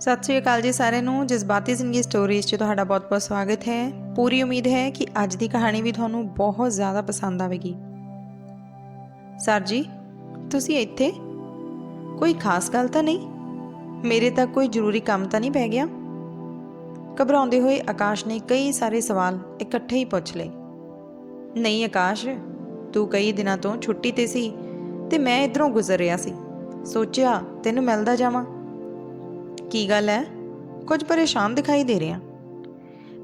ਸਤਿ ਸ਼੍ਰੀ ਅਕਾਲ ਜੀ ਸਾਰਿਆਂ ਨੂੰ। ਜਜ਼ਬਾਤੀ ਜ਼ਿੰਦਗੀ ਸਟੋਰੀਜ਼ 'ਚ ਤੁਹਾਡਾ ਬਹੁਤ-ਬਹੁਤ ਸਵਾਗਤ ਹੈ। ਪੂਰੀ ਉਮੀਦ ਹੈ ਕਿ ਅੱਜ ਦੀ ਕਹਾਣੀ ਵੀ ਤੁਹਾਨੂੰ ਬਹੁਤ ਜ਼ਿਆਦਾ ਪਸੰਦ ਆਵੇਗੀ। ਸਰ ਜੀ, ਤੁਸੀਂ ਇੱਥੇ? ਕੋਈ ਖਾਸ ਗੱਲ ਤਾਂ ਨਹੀਂ? ਮੇਰੇ ਤੱਕ ਕੋਈ ਜ਼ਰੂਰੀ ਕੰਮ ਤਾਂ ਨਹੀਂ ਪੈ ਗਿਆ? ਘਬਰਾਉਂਦੇ ਹੋਏ ਆਕਾਸ਼ ਨੇ ਕਈ ਸਾਰੇ ਸਵਾਲ ਇਕੱਠੇ ਹੀ ਪੁੱਛ ਲਏ। ਨਹੀਂ ਆਕਾਸ਼, ਤੂੰ ਕਈ ਦਿਨਾਂ ਤੋਂ ਛੁੱਟੀ ਤੇ ਸੀ ਤੇ ਮੈਂ ਇਧਰੋਂ ਗੁਜ਼ਰ ਰਿਹਾ ਸੀ। ਸੋਚਿਆ, ਤੈਨੂੰ ਮਿਲਦਾ ਜਾਵਾਂ। ਕੀ ਗੱਲ ਹੈ? ਕੁਝ ਪਰੇਸ਼ਾਨ ਦਿਖਾਈ ਦੇ ਰਿਹਾ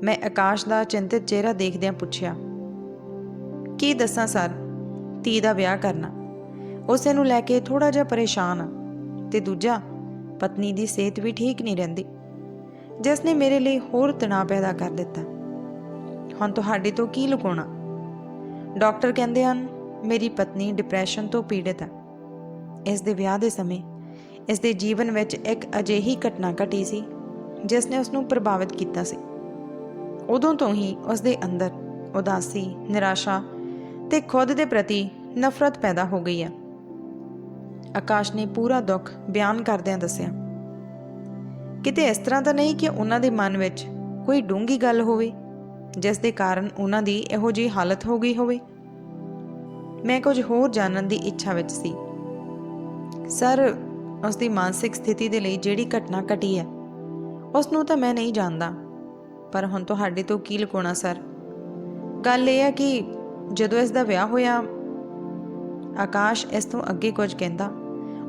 ਮੈਂ ਆਕਾਸ਼ ਦਾ ਚਿੰਤਿਤ ਚਿਹਰਾ ਦੇਖਦਿਆਂ ਪੁੱਛਿਆ, ਕੀ ਦੱਸਾਂ ਸਰ? ਧੀ ਦਾ ਵਿਆਹ ਕਰਨਾ। ਉਸੇ ਨੂੰ ਲੈ ਕੇ ਥੋੜਾ ਜਿਹਾ ਪਰੇਸ਼ਾਨ ਆ। ਤੇ ਦੂਜਾ, ਪਤਨੀ ਦੀ ਸਿਹਤ ਵੀ ਠੀਕ ਨਹੀਂ ਰਹਿੰਦੀ। ਜਿਸ ਨੇ ਮੇਰੇ ਲਈ ਹੋਰ ਤਣਾਅ ਪੈਦਾ ਕਰ ਦਿੱਤਾ। ਹੁਣ ਤੁਹਾਡੇ ਤੋਂ ਕੀ ਲੁਕਾਉਣਾ? ਡਾਕਟਰ ਕਹਿੰਦੇ ਹਨ, ਮੇਰੀ ਪਤਨੀ ਡਿਪਰੈਸ਼ਨ ਤੋਂ ਪੀੜਤ ਹੈ। ਇਸ ਦੇ ਵਿਆਹ ਦੇ ਸਮੇਂ ਇਸ ਦੇ ਜੀਵਨ ਵਿੱਚ ਇੱਕ ਅਜਿਹੀ ਘਟਨਾ ਘਟੀ ਸੀ, ਜਿਸ ਨੇ ਉਸ ਨੂੰ ਪ੍ਰਭਾਵਿਤ ਕੀਤਾ ਸੀ। ਉਦੋਂ ਤੋਂ ਹੀ ਉਸ ਦੇ ਅੰਦਰ ਉਦਾਸੀ, ਨਿਰਾਸ਼ਾ ਤੇ ਖੁਦ ਦੇ ਪ੍ਰਤੀ ਨਫ਼ਰਤ ਪੈਦਾ ਹੋ ਗਈ ਹੈ। ਆਕਾਸ਼ ਨੇ ਪੂਰਾ ਦੁੱਖ ਬਿਆਨ ਕਰਦਿਆਂ ਦੱਸਿਆ, ਕਿਤੇ ਇਸ ਤਰ੍ਹਾਂ ਤਾਂ ਨਹੀਂ ਕਿ ਉਹਨਾਂ ਦੇ ਮਨ ਵਿੱਚ ਕੋਈ ਡੂੰਗੀ ਗੱਲ ਹੋਵੇ, ਜਿਸ ਦੇ ਕਾਰਨ ਉਹਨਾਂ ਦੀ ਇਹੋ ਜਿਹੀ ਹਾਲਤ ਹੋ ਗਈ ਹੋਵੇ? ਮੈਂ ਕੁਝ ਹੋਰ ਜਾਣਨ ਦੀ ਇੱਛਾ ਵਿੱਚ ਸੀ। ਸਰ ਉਸ ਦੀ ਮਾਨਸਿਕ ਸਥਿਤੀ ਦੇ ਲਈ ਜਿਹੜੀ ਘਟਨਾ ਘਟੀ ਹੈ ਉਸ ਨੂੰ ਤਾਂ ਮੈਂ ਨਹੀਂ ਜਾਣਦਾ। ਪਰ ਹੁਣ ਤੁਹਾਡੇ ਤੋਂ ਕੀ ਲੁਕਾਉਣਾ, ਸਰ? ਗੱਲ ਇਹ ਹੈ ਕਿ ਜਦੋਂ ਇਸ ਦਾ ਵਿਆਹ ਹੋਇਆ, ਆਕਾਸ਼ ਇਸ ਤੋਂ ਅੱਗੇ ਕੁਝ ਕਹਿੰਦਾ।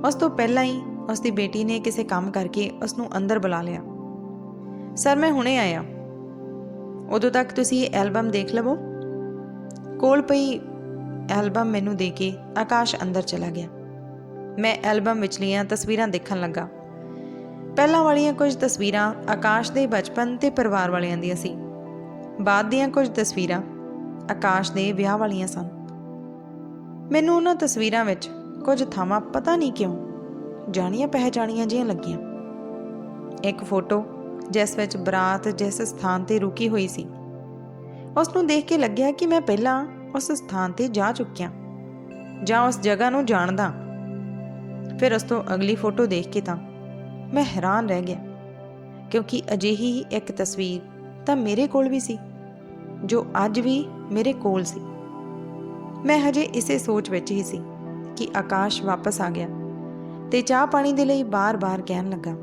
ਉਸ ਤੋਂ ਪਹਿਲਾਂ ਹੀ ਉਸ ਦੀ ਬੇਟੀ ਨੇ ਕਿਸੇ ਕੰਮ ਕਰਕੇ ਉਸ ਨੂੰ ਅੰਦਰ ਬੁਲਾ ਲਿਆ। ਸਰ, ਮੈਂ ਹੁਣੇ ਆਇਆ। ਉਦੋਂ ਤੱਕ ਤੁਸੀਂ ਇਹ ਐਲਬਮ ਦੇਖ ਲਵੋ। ਕੋਲ ਪਈ ਐਲਬਮ ਮੈਨੂੰ ਦੇ ਕੇ ਆਕਾਸ਼ ਅੰਦਰ ਚਲਾ ਗਿਆ। ਮੈਂ ਐਲਬਮ ਵਿਚਲੀਆਂ ਤਸਵੀਰਾਂ ਦੇਖਣ ਲੱਗਾ। ਪਹਿਲਾਂ ਵਾਲੀਆਂ ਕੁਝ ਤਸਵੀਰਾਂ ਆਕਾਸ਼ ਦੇ ਬਚਪਨ ਤੇ ਪਰਿਵਾਰ ਵਾਲਿਆਂ ਦੀਆਂ ਸੀ। ਬਾਅਦ ਦੀਆਂ ਕੁਝ ਤਸਵੀਰਾਂ ਆਕਾਸ਼ ਦੇ ਵਿਆਹ ਵਾਲੀਆਂ ਸਨ। ਮੈਨੂੰ ਉਹਨਾਂ ਤਸਵੀਰਾਂ ਵਿੱਚ ਕੁਝ ਥਾਵਾਂ ਪਤਾ ਨਹੀਂ ਕਿਉਂ ਜਾਣੀਆਂ ਪਹਿਚਾਣੀਆਂ ਜਿਹੀਆਂ ਲੱਗੀਆਂ। ਇੱਕ ਫੋਟੋ ਜਿਸ ਵਿੱਚ ਬਰਾਤ ਜਿਸ ਸਥਾਨ ਤੇ ਰੁਕੀ ਹੋਈ ਸੀ। ਉਸ ਨੂੰ ਦੇਖ ਕੇ ਲੱਗਿਆ ਕਿ ਮੈਂ ਪਹਿਲਾਂ ਉਸ ਸਥਾਨ ਤੇ ਜਾ ਚੁੱਕਿਆ ਜਾਂ ਉਸ ਜਗ੍ਹਾ ਨੂੰ ਜਾਣਦਾ ਫਿਰ ਉਸ ਤੋਂ ਅਗਲੀ ਫੋਟੋ ਦੇਖ ਕੇ ਤਾਂ ਮੈਂ ਹੈਰਾਨ ਰਹਿ ਗਿਆ। ਕਿਉਂਕਿ ਅਜਿਹੀ ਹੀ ਇੱਕ ਤਸਵੀਰ ਤਾਂ ਮੇਰੇ ਕੋਲ ਵੀ ਸੀ, ਜੋ ਅੱਜ ਵੀ ਮੇਰੇ ਕੋਲ ਸੀ। ਮੈਂ ਹਜੇ ਇਸੇ ਸੋਚ ਵਿੱਚ ਹੀ ਸੀ ਕਿ ਆਕਾਸ਼ ਵਾਪਸ ਆ ਗਿਆ ਤੇ ਚਾਹ ਪਾਣੀ ਦੇ ਲਈ ਬਾਰ-ਬਾਰ ਕਹਿਣ ਲੱਗਾ।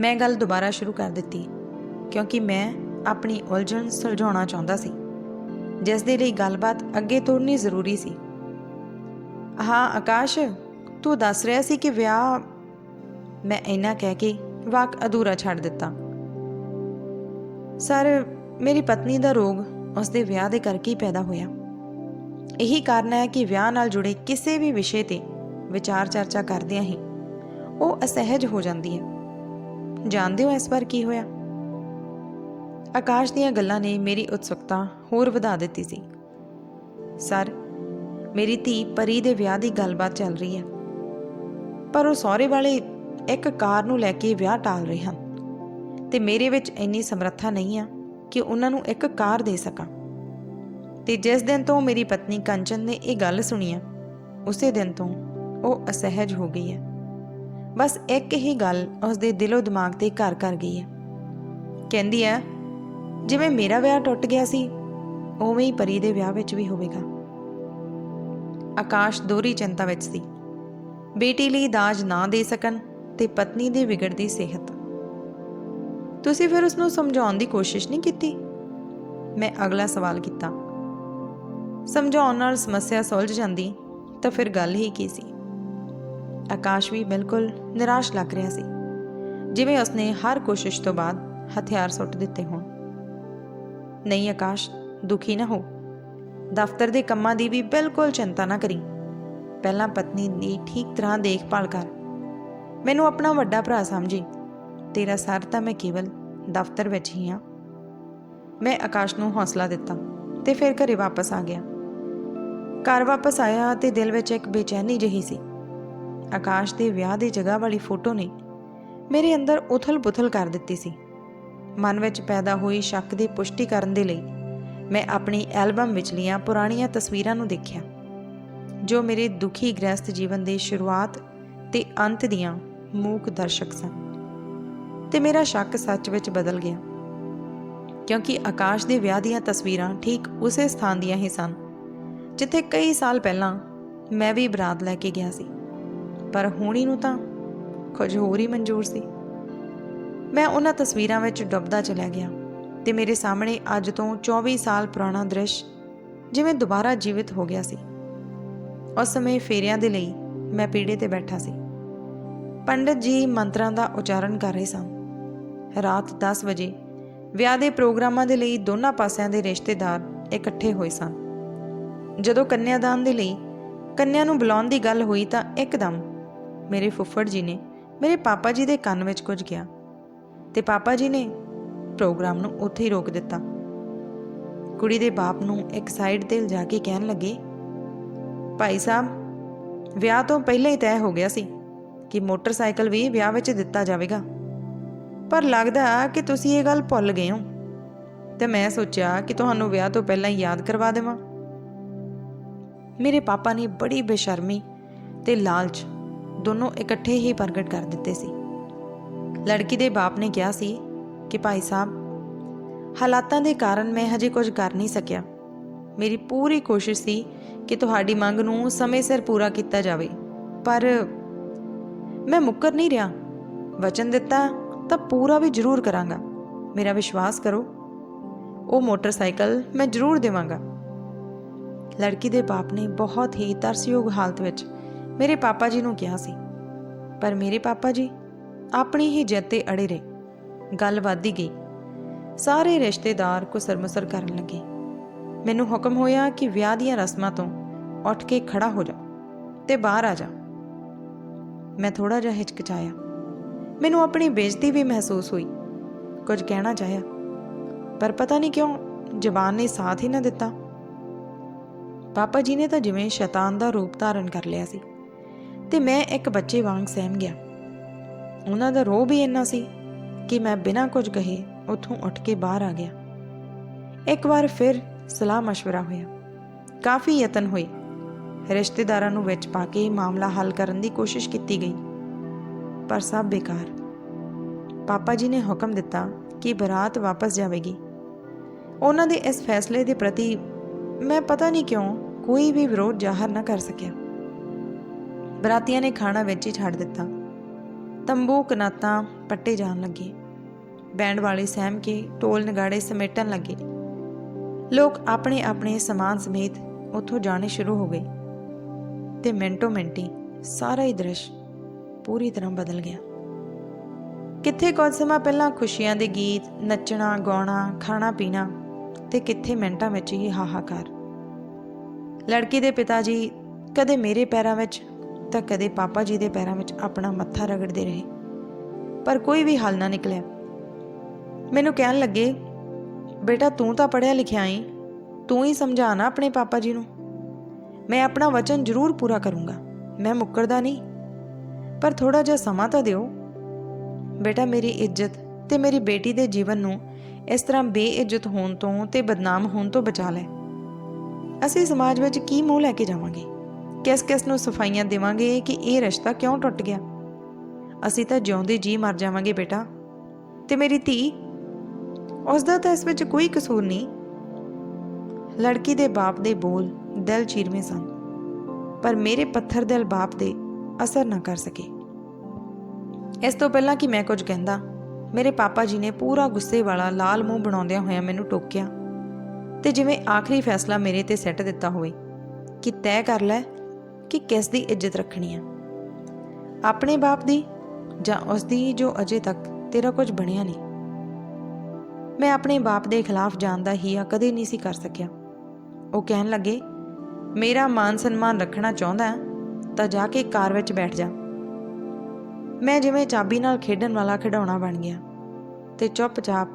ਮੈਂ ਗੱਲ ਦੁਬਾਰਾ ਸ਼ੁਰੂ ਕਰ ਦਿੱਤੀ, ਕਿਉਂਕਿ ਮੈਂ ਆਪਣੀ ਉਲਝਣ ਸੁਲਝਾਉਣਾ ਚਾਹੁੰਦਾ ਸੀ, ਜਿਸ ਦੇ ਲਈ ਗੱਲਬਾਤ ਅੱਗੇ ਤੋਰਨੀ ਜ਼ਰੂਰੀ ਸੀ। ਹਾਂ, ਆਕਾਸ਼। ਤੂੰ ਦੱਸ ਰਿਹਾ ਸੀ ਕਿ ਵਿਆਹ ਮੈਂ ਇੰਨਾ ਕਹਿ ਕੇ ਵਾਕ ਅਧੂਰਾ ਛੱਡ ਦਿੱਤਾ। ਸਰ, ਮੇਰੀ ਪਤਨੀ ਦਾ ਰੋਗ ਉਸ ਦੇ ਵਿਆਹ ਦੇ ਕਰਕੇ ਹੀ ਪੈਦਾ ਹੋਇਆ। ਇਹੀ ਕਾਰਨ ਹੈ ਕਿ ਵਿਆਹ ਨਾਲ ਜੁੜੇ ਕਿਸੇ ਵੀ ਵਿਸ਼ੇ ਤੇ ਵਿਚਾਰ ਚਰਚਾ ਕਰਦਿਆਂ ਹੀ ਉਹ ਅਸਹਿਜ ਹੋ ਜਾਂਦੀ ਹੈ। ਜਾਣਦੇ ਹੋ ਇਸ ਵਾਰ ਕੀ ਹੋਇਆ? ਆਕਾਸ਼ ਦੀਆਂ ਗੱਲਾਂ ਨੇ ਮੇਰੀ ਉਤਸੁਕਤਾ ਹੋਰ ਵਧਾ ਦਿੱਤੀ ਸੀ। ਸਰ, ਮੇਰੀ ਧੀ ਪਰੀ ਦੇ ਵਿਆਹ ਦੀ ਗੱਲਬਾਤ ਚੱਲ ਰਹੀ ਹੈ। ਪਰ ਉਹ ਸਹੁਰੇ ਵਾਲੇ ਇੱਕ ਕਾਰ ਨੂੰ ਲੈ ਕੇ ਵਿਆਹ ਟਾਲ ਰਹੇ ਹਨ। ਤੇ ਮੇਰੇ ਵਿੱਚ ਇੰਨੀ ਸਮਰੱਥਾ ਨਹੀਂ ਆ ਕਿ ਉਹਨਾਂ ਨੂੰ ਇੱਕ ਕਾਰ ਦੇ ਸਕਾਂ। ਤੇ ਜਿਸ ਦਿਨ ਤੋਂ ਮੇਰੀ ਪਤਨੀ ਕੰਚਨ ਨੇ ਇਹ ਗੱਲ ਸੁਣੀ ਆ, ਉਸੇ ਦਿਨ ਤੋਂ ਉਹ ਅਸਹਿਜ ਹੋ ਗਈ ਹੈ ਬਸ ਇੱਕ ਹੀ ਗੱਲ ਉਸ ਦੇ ਦਿਲੋਂ ਦਿਮਾਗ ਤੇ ਘਰ ਕਰ ਗਈ ਹੈ ਕਹਿੰਦੀ ਹੈ ਜਿਵੇਂ ਮੇਰਾ ਵਿਆਹ ਟੁੱਟ ਗਿਆ ਸੀ, ਉਵੇਂ ਹੀ ਪਰੀ ਦੇ ਵਿਆਹ ਵਿੱਚ ਵੀ ਹੋਵੇਗਾ। ਆਕਾਸ਼ ਦੋਹਰੀ ਚਿੰਤਾ ਵਿੱਚ ਸੀ। ਬੇਟੀ ਲਈ ਦਾਜ ਨਾ ਦੇ ਸਕਣ ਤੇ ਪਤਨੀ ਦੇ ਵਿਗੜਦੀ ਸਿਹਤ। ਤੁਸੀਂ ਫਿਰ ਉਸ ਨੂੰ ਸਮਝਾਉਣ ਦੀ ਕੋਸ਼ਿਸ਼ ਨਹੀਂ ਕੀਤੀ? ਮੈਂ ਅਗਲਾ ਸਵਾਲ ਕੀਤਾ। ਸਮਝਾਉਣ ਨਾਲ ਸਮੱਸਿਆ ਸੁਲਝ ਜਾਂਦੀ ਤਾਂ ਫਿਰ ਗੱਲ ਹੀ ਕੀ ਸੀ? ਆਕਾਸ਼ ਵੀ ਬਿਲਕੁਲ ਨਿਰਾਸ਼ ਲੱਗ ਰਿਹਾ ਸੀ। ਜਿਵੇਂ ਉਸਨੇ ਹਰ ਕੋਸ਼ਿਸ਼ ਤੋਂ ਬਾਅਦ ਹਥਿਆਰ ਸੁੱਟ ਦਿੱਤੇ ਹੋਣ। ਨਹੀਂ ਆਕਾਸ਼, ਦੁਖੀ ਨਾ ਹੋ। ਦਫ਼ਤਰ ਦੇ ਕੰਮਾਂ ਦੀ ਵੀ ਬਿਲਕੁਲ ਚਿੰਤਾ ਨਾ ਕਰੀ। ਪਹਿਲਾਂ ਪਤਨੀ ਦੀ ਠੀਕ ਤਰ੍ਹਾਂ ਦੇਖਭਾਲ ਕਰ। ਮੈਨੂੰ ਆਪਣਾ ਵੱਡਾ ਭਰਾ ਸਮਝੀ। ਤੇਰਾ ਸਰ ਤਾਂ ਮੈਂ ਕੇਵਲ ਦਫ਼ਤਰ ਵਿੱਚ ਹੀ ਹਾਂ ਮੈਂ ਆਕਾਸ਼ ਨੂੰ ਹੌਸਲਾ ਦਿੱਤਾ ਤੇ ਫਿਰ ਘਰੇ ਵਾਪਸ ਆ ਗਿਆ। ਘਰ ਵਾਪਸ ਆਇਆ ਤੇ ਦਿਲ ਵਿੱਚ ਇੱਕ ਬੇਚੈਨੀ ਜਿਹੀ ਸੀ। ਆਕਾਸ਼ ਦੇ ਵਿਆਹ ਦੀ ਜਗ੍ਹਾ ਵਾਲੀ ਫੋਟੋ ਨੇ ਮੇਰੇ ਅੰਦਰ ਉਥਲ-ਪੁਥਲ ਕਰ ਦਿੱਤੀ ਸੀ। ਮਨ ਵਿੱਚ ਪੈਦਾ ਹੋਈ ਸ਼ੱਕ ਦੀ ਪੁਸ਼ਟੀ ਕਰਨ ਦੇ ਲਈ ਮੈਂ ਆਪਣੀ ਐਲਬਮ ਵਿਚਲੀਆਂ ਪੁਰਾਣੀਆਂ ਤਸਵੀਰਾਂ ਨੂੰ ਦੇਖਿਆ। ਜੋ ਮੇਰੇ ਦੁਖੀ ਗ੍ਰਸਤ ਜੀਵਨ ਦੇ ਸ਼ੁਰੂਆਤ ਤੇ ਅੰਤ ਦੀਆਂ ਮੂਕ ਦਰਸ਼ਕ ਸਨ। ਤੇ ਮੇਰਾ ਸ਼ੱਕ ਸੱਚ ਵਿੱਚ ਬਦਲ ਗਿਆ, ਕਿਉਂਕਿ ਆਕਾਸ਼ ਦੇ ਵਿਆਹ ਦੀਆਂ ਤਸਵੀਰਾਂ ਠੀਕ ਉਸੇ ਸਥਾਨ ਦੀਆਂ ਹੀ ਸਨ, ਜਿੱਥੇ ਕਈ ਸਾਲ ਪਹਿਲਾਂ ਮੈਂ ਵੀ ਬਰਾਤ ਲੈ ਕੇ ਗਿਆ ਸੀ। ਪਰ ਹੁਣੀ ਨੂੰ ਤਾਂ ਕੁਝ ਹੋਰ ਹੀ ਮਨਜ਼ੂਰ ਸੀ। ਮੈਂ ਉਹਨਾਂ ਤਸਵੀਰਾਂ ਵਿੱਚ ਡੁੱਬਦਾ ਚਲਿਆ ਗਿਆ ਤੇ ਮੇਰੇ ਸਾਹਮਣੇ ਅੱਜ ਤੋਂ 24 ਸਾਲ ਪੁਰਾਣਾ ਦ੍ਰਿਸ਼ ਜਿਵੇਂ ਦੁਬਾਰਾ ਜੀਵਿਤ ਹੋ ਗਿਆ ਸੀ। ਉਸ ਸਮੇਂ ਫੇਰਿਆਂ ਦੇ ਲਈ ਮੈਂ ਪੀੜੇ ਤੇ ਬੈਠਾ ਸੀ। ਪੰਡਤ ਜੀ ਮੰਤਰਾਂ ਦਾ ਉਚਾਰਨ ਕਰ ਰਹੇ ਸਨ। ਰਾਤ 10 ਵਜੇ ਵਿਆਹ ਦੇ ਪ੍ਰੋਗਰਾਮਾਂ ਦੇ ਲਈ ਦੋਨਾਂ ਪਾਸਿਆਂ ਦੇ ਰਿਸ਼ਤੇਦਾਰ ਇਕੱਠੇ ਹੋਏ ਸਨ। ਜਦੋਂ ਕੰਨਿਆਦਾਨ ਦੇ ਲਈ ਕੰਨਿਆ ਨੂੰ ਬੁਲਾਉਣ ਦੀ ਗੱਲ ਹੋਈ ਤਾਂ ਇੱਕਦਮ ਮੇਰੇ ਫੁੱਫੜ ਜੀ ਨੇ ਮੇਰੇ ਪਾਪਾ ਜੀ ਦੇ ਕੰਨ ਵਿੱਚ ਕੁਝ ਗਿਆ ਤੇ ਪਾਪਾ ਜੀ ਨੇ ਪ੍ਰੋਗਰਾਮ ਨੂੰ ਉੱਥੇ ਹੀ ਰੋਕ ਦਿੱਤਾ। ਕੁੜੀ ਦੇ ਬਾਪ ਨੂੰ ਇੱਕ ਸਾਈਡ ਤੇ ਲਿਜਾ ਕੇ ਕਹਿਣ ਲੱਗੇ ਭਾਈ ਸਾਹਿਬ, ਵਿਆਹ ਤੋਂ ਪਹਿਲਾਂ ਹੀ ਤੈਅ ਹੋ ਗਿਆ ਸੀ ਕਿ ਮੋਟਰਸਾਈਕਲ ਵੀ ਵਿਆਹ ਵਿੱਚ ਦਿੱਤਾ ਜਾਵੇਗਾ। ਪਰ ਲੱਗਦਾ ਕਿ ਤੁਸੀਂ ਇਹ ਗੱਲ ਭੁੱਲ ਗਏ ਹੋ ਤੇ ਮੈਂ ਸੋਚਿਆ ਕਿ ਤੁਹਾਨੂੰ ਵਿਆਹ ਤੋਂ ਪਹਿਲਾਂ ਹੀ ਯਾਦ ਕਰਵਾ ਦੇਵਾਂ। ਮੇਰੇ ਪਾਪਾ ਨੇ ਬੜੀ ਬੇਸ਼ਰਮੀ ਤੇ ਲਾਲਚ ਦੋਨੋਂ ਇਕੱਠੇ ਹੀ ਪ੍ਰਗਟ ਕਰ ਦਿੱਤੇ ਸੀ। ਲੜਕੀ ਦੇ ਬਾਪ ਨੇ ਕਿਹਾ ਸੀ ਕਿ ਭਾਈ ਸਾਹਿਬ, ਹਾਲਾਤਾਂ ਦੇ ਕਾਰਨ ਮੈਂ ਹਜੇ ਕੁਝ ਕਰ ਨਹੀਂ ਸਕਿਆ। ਮੇਰੀ ਪੂਰੀ ਕੋਸ਼ਿਸ਼ ਸੀ ਕਿ ਤੁਹਾਡੀ ਮੰਗ ਨੂੰ ਸਮੇਂ ਸਿਰ ਪੂਰਾ ਕੀਤਾ ਜਾਵੇ। ਪਰ ਮੈਂ ਮੁੱਕਰ ਨਹੀਂ ਰਿਹਾ। ਵਚਨ ਦਿੱਤਾ ਤਾਂ ਪੂਰਾ ਵੀ ਜ਼ਰੂਰ ਕਰਾਂਗਾ। ਮੇਰਾ ਵਿਸ਼ਵਾਸ ਕਰੋ, ਉਹ ਮੋਟਰਸਾਈਕਲ ਮੈਂ ਜ਼ਰੂਰ ਦੇਵਾਂਗਾ। ਲੜਕੀ ਦੇ ਬਾਪ ਨੇ ਬਹੁਤ ਹੀ ਤਰਸਯੋਗ ਹਾਲਤ ਵਿੱਚ ਮੇਰੇ ਪਾਪਾ ਜੀ ਨੂੰ ਕਿਹਾ ਸੀ। ਪਰ ਮੇਰੇ ਪਾਪਾ ਜੀ ਆਪਣੀ ਹੀ ਜਿੱਦ ਤੇ ਅੜੇ ਰਹੇ। ਗੱਲ ਵੱਧਦੀ ਗਈ। ਸਾਰੇ ਰਿਸ਼ਤੇਦਾਰ ਕੁਸਰਮਸਰ ਕਰਨ ਲੱਗੇ। ਮੈਨੂੰ ਹੁਕਮ ਹੋਇਆ ਕਿ ਵਿਆਹ ਦੀਆਂ ਰਸਮਾਂ ਤੋਂ ਉੱਠ ਕੇ ਖੜਾ ਹੋ ਜਾ ਤੇ ਬਾਹਰ ਆ ਜਾ। ਮੈਂ ਥੋੜਾ ਜਿਹਾ ਹਿਚਕਿਚਾਇਆ। ਮੈਨੂੰ ਆਪਣੀ ਬੇਇੱਜ਼ਤੀ ਵੀ ਮਹਿਸੂਸ ਹੋਈ। ਕੁਝ ਕਹਿਣਾ ਚਾਹਿਆ। ਪਰ ਪਤਾ ਨਹੀਂ ਕਿਉਂ ਜ਼ਬਾਨ ਨੇ ਸਾਥ ਹੀ ਨਾ ਦਿੱਤਾ। ਪਾਪਾ ਜੀ ਨੇ ਤਾਂ ਜਿਵੇਂ ਸ਼ੈਤਾਨ ਦਾ ਰੂਪ ਧਾਰਨ ਕਰ ਲਿਆ ਸੀ ਤੇ ਮੈਂ ਇੱਕ ਬੱਚੇ ਵਾਂਗ ਸਹਿਮ ਗਿਆ। ਉਹਨਾਂ ਦਾ ਰੋਹ ਵੀ ਇੰਨਾ ਸੀ ਕਿ ਮੈਂ ਬਿਨਾਂ ਕੁਝ ਕਹੇ ਉੱਥੋਂ ਉੱਠ ਕੇ ਬਾਹਰ ਆ ਗਿਆ। ਇੱਕ ਵਾਰ ਫਿਰ ਸਲਾਹ مشਵਰਾ ਹੋਇਆ। ਕਾਫੀ ਯਤਨ ਹੋਏ। ਰਿਸ਼ਤੇਦਾਰਾਂ ਨੂੰ ਵਿੱਚ ਪਾ ਕੇ ਮਾਮਲਾ ਹੱਲ ਕਰਨ ਦੀ ਕੋਸ਼ਿਸ਼ ਕੀਤੀ ਗਈ। ਪਰ ਸਭ ਬੇਕਾਰ। ਪਾਪਾ ਜੀ ਨੇ ਹੁਕਮ ਦਿੱਤਾ ਕਿ ਬਰਾਤ ਵਾਪਸ ਜਾਵੇਗੀ। ਉਹਨਾਂ ਦੇ ਇਸ ਫੈਸਲੇ ਦੇ ਪ੍ਰਤੀ ਮੈਂ ਪਤਾ ਨਹੀਂ ਕਿਉਂ ਕੋਈ ਵੀ ਵਿਰੋਧ ਜ਼ਾਹਰ ਨਾ ਕਰ ਸਕਿਆ। ਬਰਾਤੀਆਂ ਨੇ ਖਾਣਾ ਵਿੱਚ ਹੀ ਛੱਡ ਦਿੱਤਾ। ਤੰਬੂ ਕਨਾਤਾਂ ਪੱਟੇ ਜਾਣ ਲੱਗੇ। ਬੈਂਡ ਵਾਲੇ ਸਹਿਮ ਕੇ ਢੋਲ ਨਗਾੜੇ ਸਮੇਟਣ ਲੱਗੇ। ਲੋਕ ਆਪਣੇ ਆਪਣੇ ਸਮਾਨ ਸਮੇਤ ਉੱਥੋਂ ਜਾਣੇ ਸ਼ੁਰੂ ਹੋ ਗਏ ਤੇ ਮਿੰਟੋ ਮਿੰਟੀ ਸਾਰਾ ਹੀ ਦ੍ਰਿਸ਼ ਪੂਰੀ ਤਰ੍ਹਾਂ ਬਦਲ ਗਿਆ। ਕਿੱਥੇ ਕੁਝ ਸਮਾਂ ਪਹਿਲਾਂ ਖੁਸ਼ੀਆਂ ਦੇ ਗੀਤ, ਨੱਚਣਾ, ਗਾਉਣਾ, ਖਾਣਾ ਪੀਣਾ ਤੇ ਕਿੱਥੇ ਮਿੰਟਾਂ ਵਿੱਚ ਹੀ ਹਾਹਾਕਾਰ। ਲੜਕੀ ਦੇ ਪਿਤਾ ਜੀ ਕਦੇ ਮੇਰੇ ਪੈਰਾਂ ਵਿੱਚ ਤਾਂ ਕਦੇ ਪਾਪਾ ਜੀ ਦੇ ਪੈਰਾਂ ਵਿੱਚ ਆਪਣਾ ਮੱਥਾ ਰਗੜਦੇ ਰਹੇ। ਪਰ ਕੋਈ ਵੀ ਹੱਲ ਨਾ ਨਿਕਲਿਆ। ਮੈਨੂੰ ਕਹਿਣ ਲੱਗੇ ਬੇਟਾ ਤੂੰ ਤਾਂ ਪੜਿਆ ਲਿਖਿਆ ਈ। ਤੂੰ ਹੀ ਸਮਝਾਣਾ ਆਪਣੇ ਪਾਪਾ ਜੀ ਨੂੰ। ਮੈਂ ਆਪਣਾ ਵਚਨ ਜ਼ਰੂਰ ਪੂਰਾ ਕਰੂੰਗਾ। ਮੈਂ ਮੁੱਕਰਦਾ ਨਹੀਂ। ਪਰ ਥੋੜਾ ਜਿਹਾ ਸਮਾਂ ਤਾਂ ਦਿਓ। ਬੇਟਾ ਮੇਰੀ ਇੱਜ਼ਤ ਤੇ ਮੇਰੀ ਬੇਟੀ ਦੇ ਜੀਵਨ ਨੂੰ ਇਸ ਤਰ੍ਹਾਂ ਬੇਇੱਜ਼ਤ ਹੋਣ ਤੋਂ ਤੇ ਬਦਨਾਮ ਹੋਣ ਤੋਂ ਬਚਾ ਲੈ। ਅਸੀਂ ਸਮਾਜ ਵਿੱਚ ਕੀ ਮੂੰਹ ਲੈ ਕੇ ਜਾਵਾਂਗੇ? ਕਿਸ ਕਿਸ ਨੂੰ ਸਫਾਈਆਂ ਦੇਵਾਂਗੇ ਕਿ ਇਹ ਰਿਸ਼ਤਾ ਕਿਉਂ ਟੁੱਟ ਗਿਆ? ਅਸੀਂ ਤਾਂ ਜਿਉਂਦੇ ਜੀ ਮਰ ਜਾਵਾਂਗੇ ਬੇਟਾ। ਤੇ ਮੇਰੀ ਧੀ ਉਸ ਦਾ ਤਾਂ ਇਸ ਵਿੱਚ ਕੋਈ ਕਸੂਰ ਨਹੀਂ। ਲੜਕੀ ਦੇ ਬਾਪ ਦੇ ਬੋਲ ਦਿਲ ਚੀਰਵੇਂ ਸਨ, ਪਰ ਮੇਰੇ ਪੱਥਰ ਦਿਲ ਬਾਪ ਦੇ ਅਸਰ ਨਾ ਕਰ ਸਕੇ। ਇਸ ਤੋਂ ਪਹਿਲਾਂ ਕਿ ਮੈਂ ਕੁਝ ਕਹਿੰਦਾ, ਮੇਰੇ ਪਾਪਾ ਜੀ ਨੇ ਪੂਰਾ ਗੁੱਸੇ ਵਾਲਾ ਲਾਲ ਮੂੰਹ ਬਣਾਉਂਦਿਆਂ ਹੋਇਆਂ ਮੈਨੂੰ ਟੋਕਿਆ, ਤੇ ਜਿਵੇਂ ਆਖਰੀ ਫੈਸਲਾ ਮੇਰੇ ਤੇ ਸੈੱਟ ਦਿੱਤਾ ਹੋਵੇ, ਕਿ ਤੈਅ ਕਰ ਲੈ ਕਿ ਕਿਸ ਦੀ ਇੱਜ਼ਤ ਰੱਖਣੀ ਆ। ਆਪਣੇ ਬਾਪ ਦੀ ਜਾਂ ਉਸ ਦੀ ਜੋ ਅਜੇ ਤੱਕ ਤੇਰਾ ਕੁਝ ਬਣਿਆ ਨਹੀਂ। ਮੈਂ ਆਪਣੇ ਬਾਪ ਦੇ ਖਿਲਾਫ ਜਾਣ ਦਾ ਹੀਆ ਕਦੇ ਨਹੀਂ ਸੀ ਕਰ ਸਕਿਆ। ਉਹ ਕਹਿਣ ਲੱਗੇ, ਮੇਰਾ ਮਾਨ ਸਨਮਾਨ ਰੱਖਣਾ ਚਾਹੁੰਦਾ ਤਾਂ ਜਾ ਕੇ ਕਾਰ ਵਿੱਚ ਬੈਠ ਜਾ। ਮੈਂ ਜਿਵੇਂ ਚਾਬੀ ਨਾਲ ਖੇਡਣ ਵਾਲਾ ਖਿਡੌਣਾ ਬਣ ਗਿਆ ਤੇ ਚੁੱਪਚਾਪ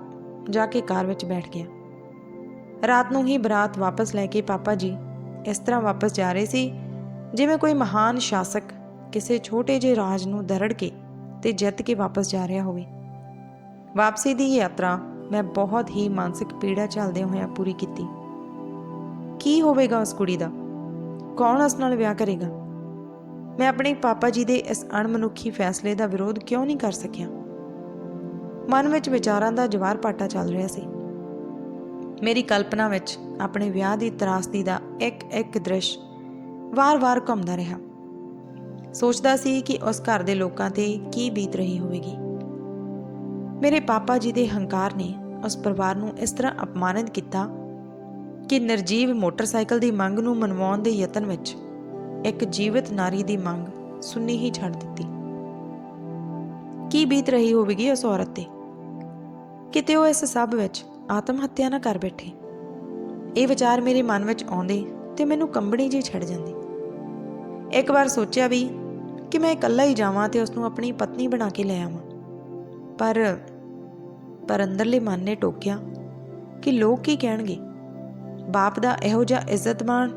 ਜਾ ਕੇ ਕਾਰ ਵਿੱਚ ਬੈਠ ਗਿਆ। ਰਾਤ ਨੂੰ ਹੀ ਬਰਾਤ ਵਾਪਸ ਲੈ ਕੇ ਪਾਪਾ ਜੀ ਇਸ ਤਰ੍ਹਾਂ ਵਾਪਸ ਜਾ ਰਹੇ ਸੀ, ਜਿਵੇਂ ਕੋਈ ਮਹਾਨ ਸ਼ਾਸਕ ਕਿਸੇ ਛੋਟੇ ਜਿਹੇ ਰਾਜ ਨੂੰ ਦਰੜ ਕੇ ਤੇ ਜਿੱਤ ਕੇ ਵਾਪਸ ਜਾ ਰਿਹਾ ਹੋਵੇ। ਵਾਪਸੀ ਦੀ ਯਾਤਰਾ ਮੈਂ ਬਹੁਤ ਹੀ ਮਾਨਸਿਕ ਪੀੜਾ ਝੱਲਦੇ ਹੋਇਆਂ ਪੂਰੀ ਕੀਤੀ। ਕੀ ਹੋਵੇਗਾ ਉਸ ਕੁੜੀ ਦਾ? ਕੌਣ ਉਸ ਨਾਲ ਵਿਆਹ ਕਰੇਗਾ? ਮੈਂ ਆਪਣੇ ਪਾਪਾ ਜੀ ਦੇ ਇਸ ਅਣਮਨੁੱਖੀ ਫੈਸਲੇ ਦਾ ਵਿਰੋਧ ਕਿਉਂ ਨਹੀਂ ਕਰ ਸਕਿਆ? ਮਨ ਵਿੱਚ ਵਿਚਾਰਾਂ ਦਾ ਜਵਾਰ ਪਾਟਾ ਚੱਲ ਰਿਹਾ ਸੀ। ਮੇਰੀ ਕਲਪਨਾ ਵਿੱਚ ਆਪਣੇ ਵਿਆਹ ਦੀ ਤਰਾਸਦੀ ਦਾ ਇੱਕ ਇੱਕ ਦ੍ਰਿਸ਼ ਵਾਰ-ਵਾਰ ਘੁੰਮਦਾ ਰਿਹਾ। ਸੋਚਦਾ ਸੀ ਕਿ ਉਸ ਘਰ ਦੇ ਲੋਕਾਂ ਤੇ ਕੀ ਬੀਤ ਰਹੀ ਹੋਵੇਗੀ। ਮੇਰੇ ਪਾਪਾ ਜੀ ਦੇ ਹੰਕਾਰ ਨੇ ਉਸ ਪਰਿਵਾਰ ਨੂੰ ਇਸ ਤਰ੍ਹਾਂ ਅਪਮਾਨਿਤ ਕੀਤਾ ਕਿ ਨਿਰਜੀਵ ਮੋਟਰਸਾਈਕਲ ਦੀ ਮੰਗ ਨੂੰ ਮਨਵਾਉਣ ਦੇ ਯਤਨ ਵਿੱਚ ਇੱਕ ਜੀਵਤ ਨਾਰੀ ਦੀ ਮੰਗ ਸੁੰਨੀ ਹੀ ਛੱਡ ਦਿੱਤੀ। ਕੀ ਬੀਤ ਰਹੀ ਹੋਵੇਗੀ ਉਸ ਔਰਤ ਤੇ? ਕਿਤੇ ਉਹ ਇਸ ਸਭ ਵਿੱਚ ਆਤਮ ਹੱਤਿਆ ਨਾ ਕਰ ਬੈਠੇ। ਇਹ ਵਿਚਾਰ ਮੇਰੇ ਮਨ ਵਿੱਚ ਆਉਂਦੇ ਤੇ ਮੈਨੂੰ ਕੰਬਣੀ ਜੀ ਛੱਡ ਜਾਂਦੀ। ਇੱਕ ਵਾਰ ਸੋਚਿਆ ਵੀ ਕਿ ਮੈਂ ਇਕੱਲਾ ਹੀ ਜਾਵਾਂ ਤੇ ਉਸ ਨੂੰ ਆਪਣੀ ਪਤਨੀ ਬਣਾ ਕੇ ਲੈ ਆਵਾਂ। ਪਰ ਪਰ ਅੰਦਰਲੇ ਮਨ ਨੇ ਟੋਕਿਆ ਕਿ ਲੋਕ ਕੀ ਕਹਿਣਗੇ? ਬਾਪ ਦਾ ਇਹੋ ਜਿਹਾ ਇੱਜ਼ਤਮਾਨ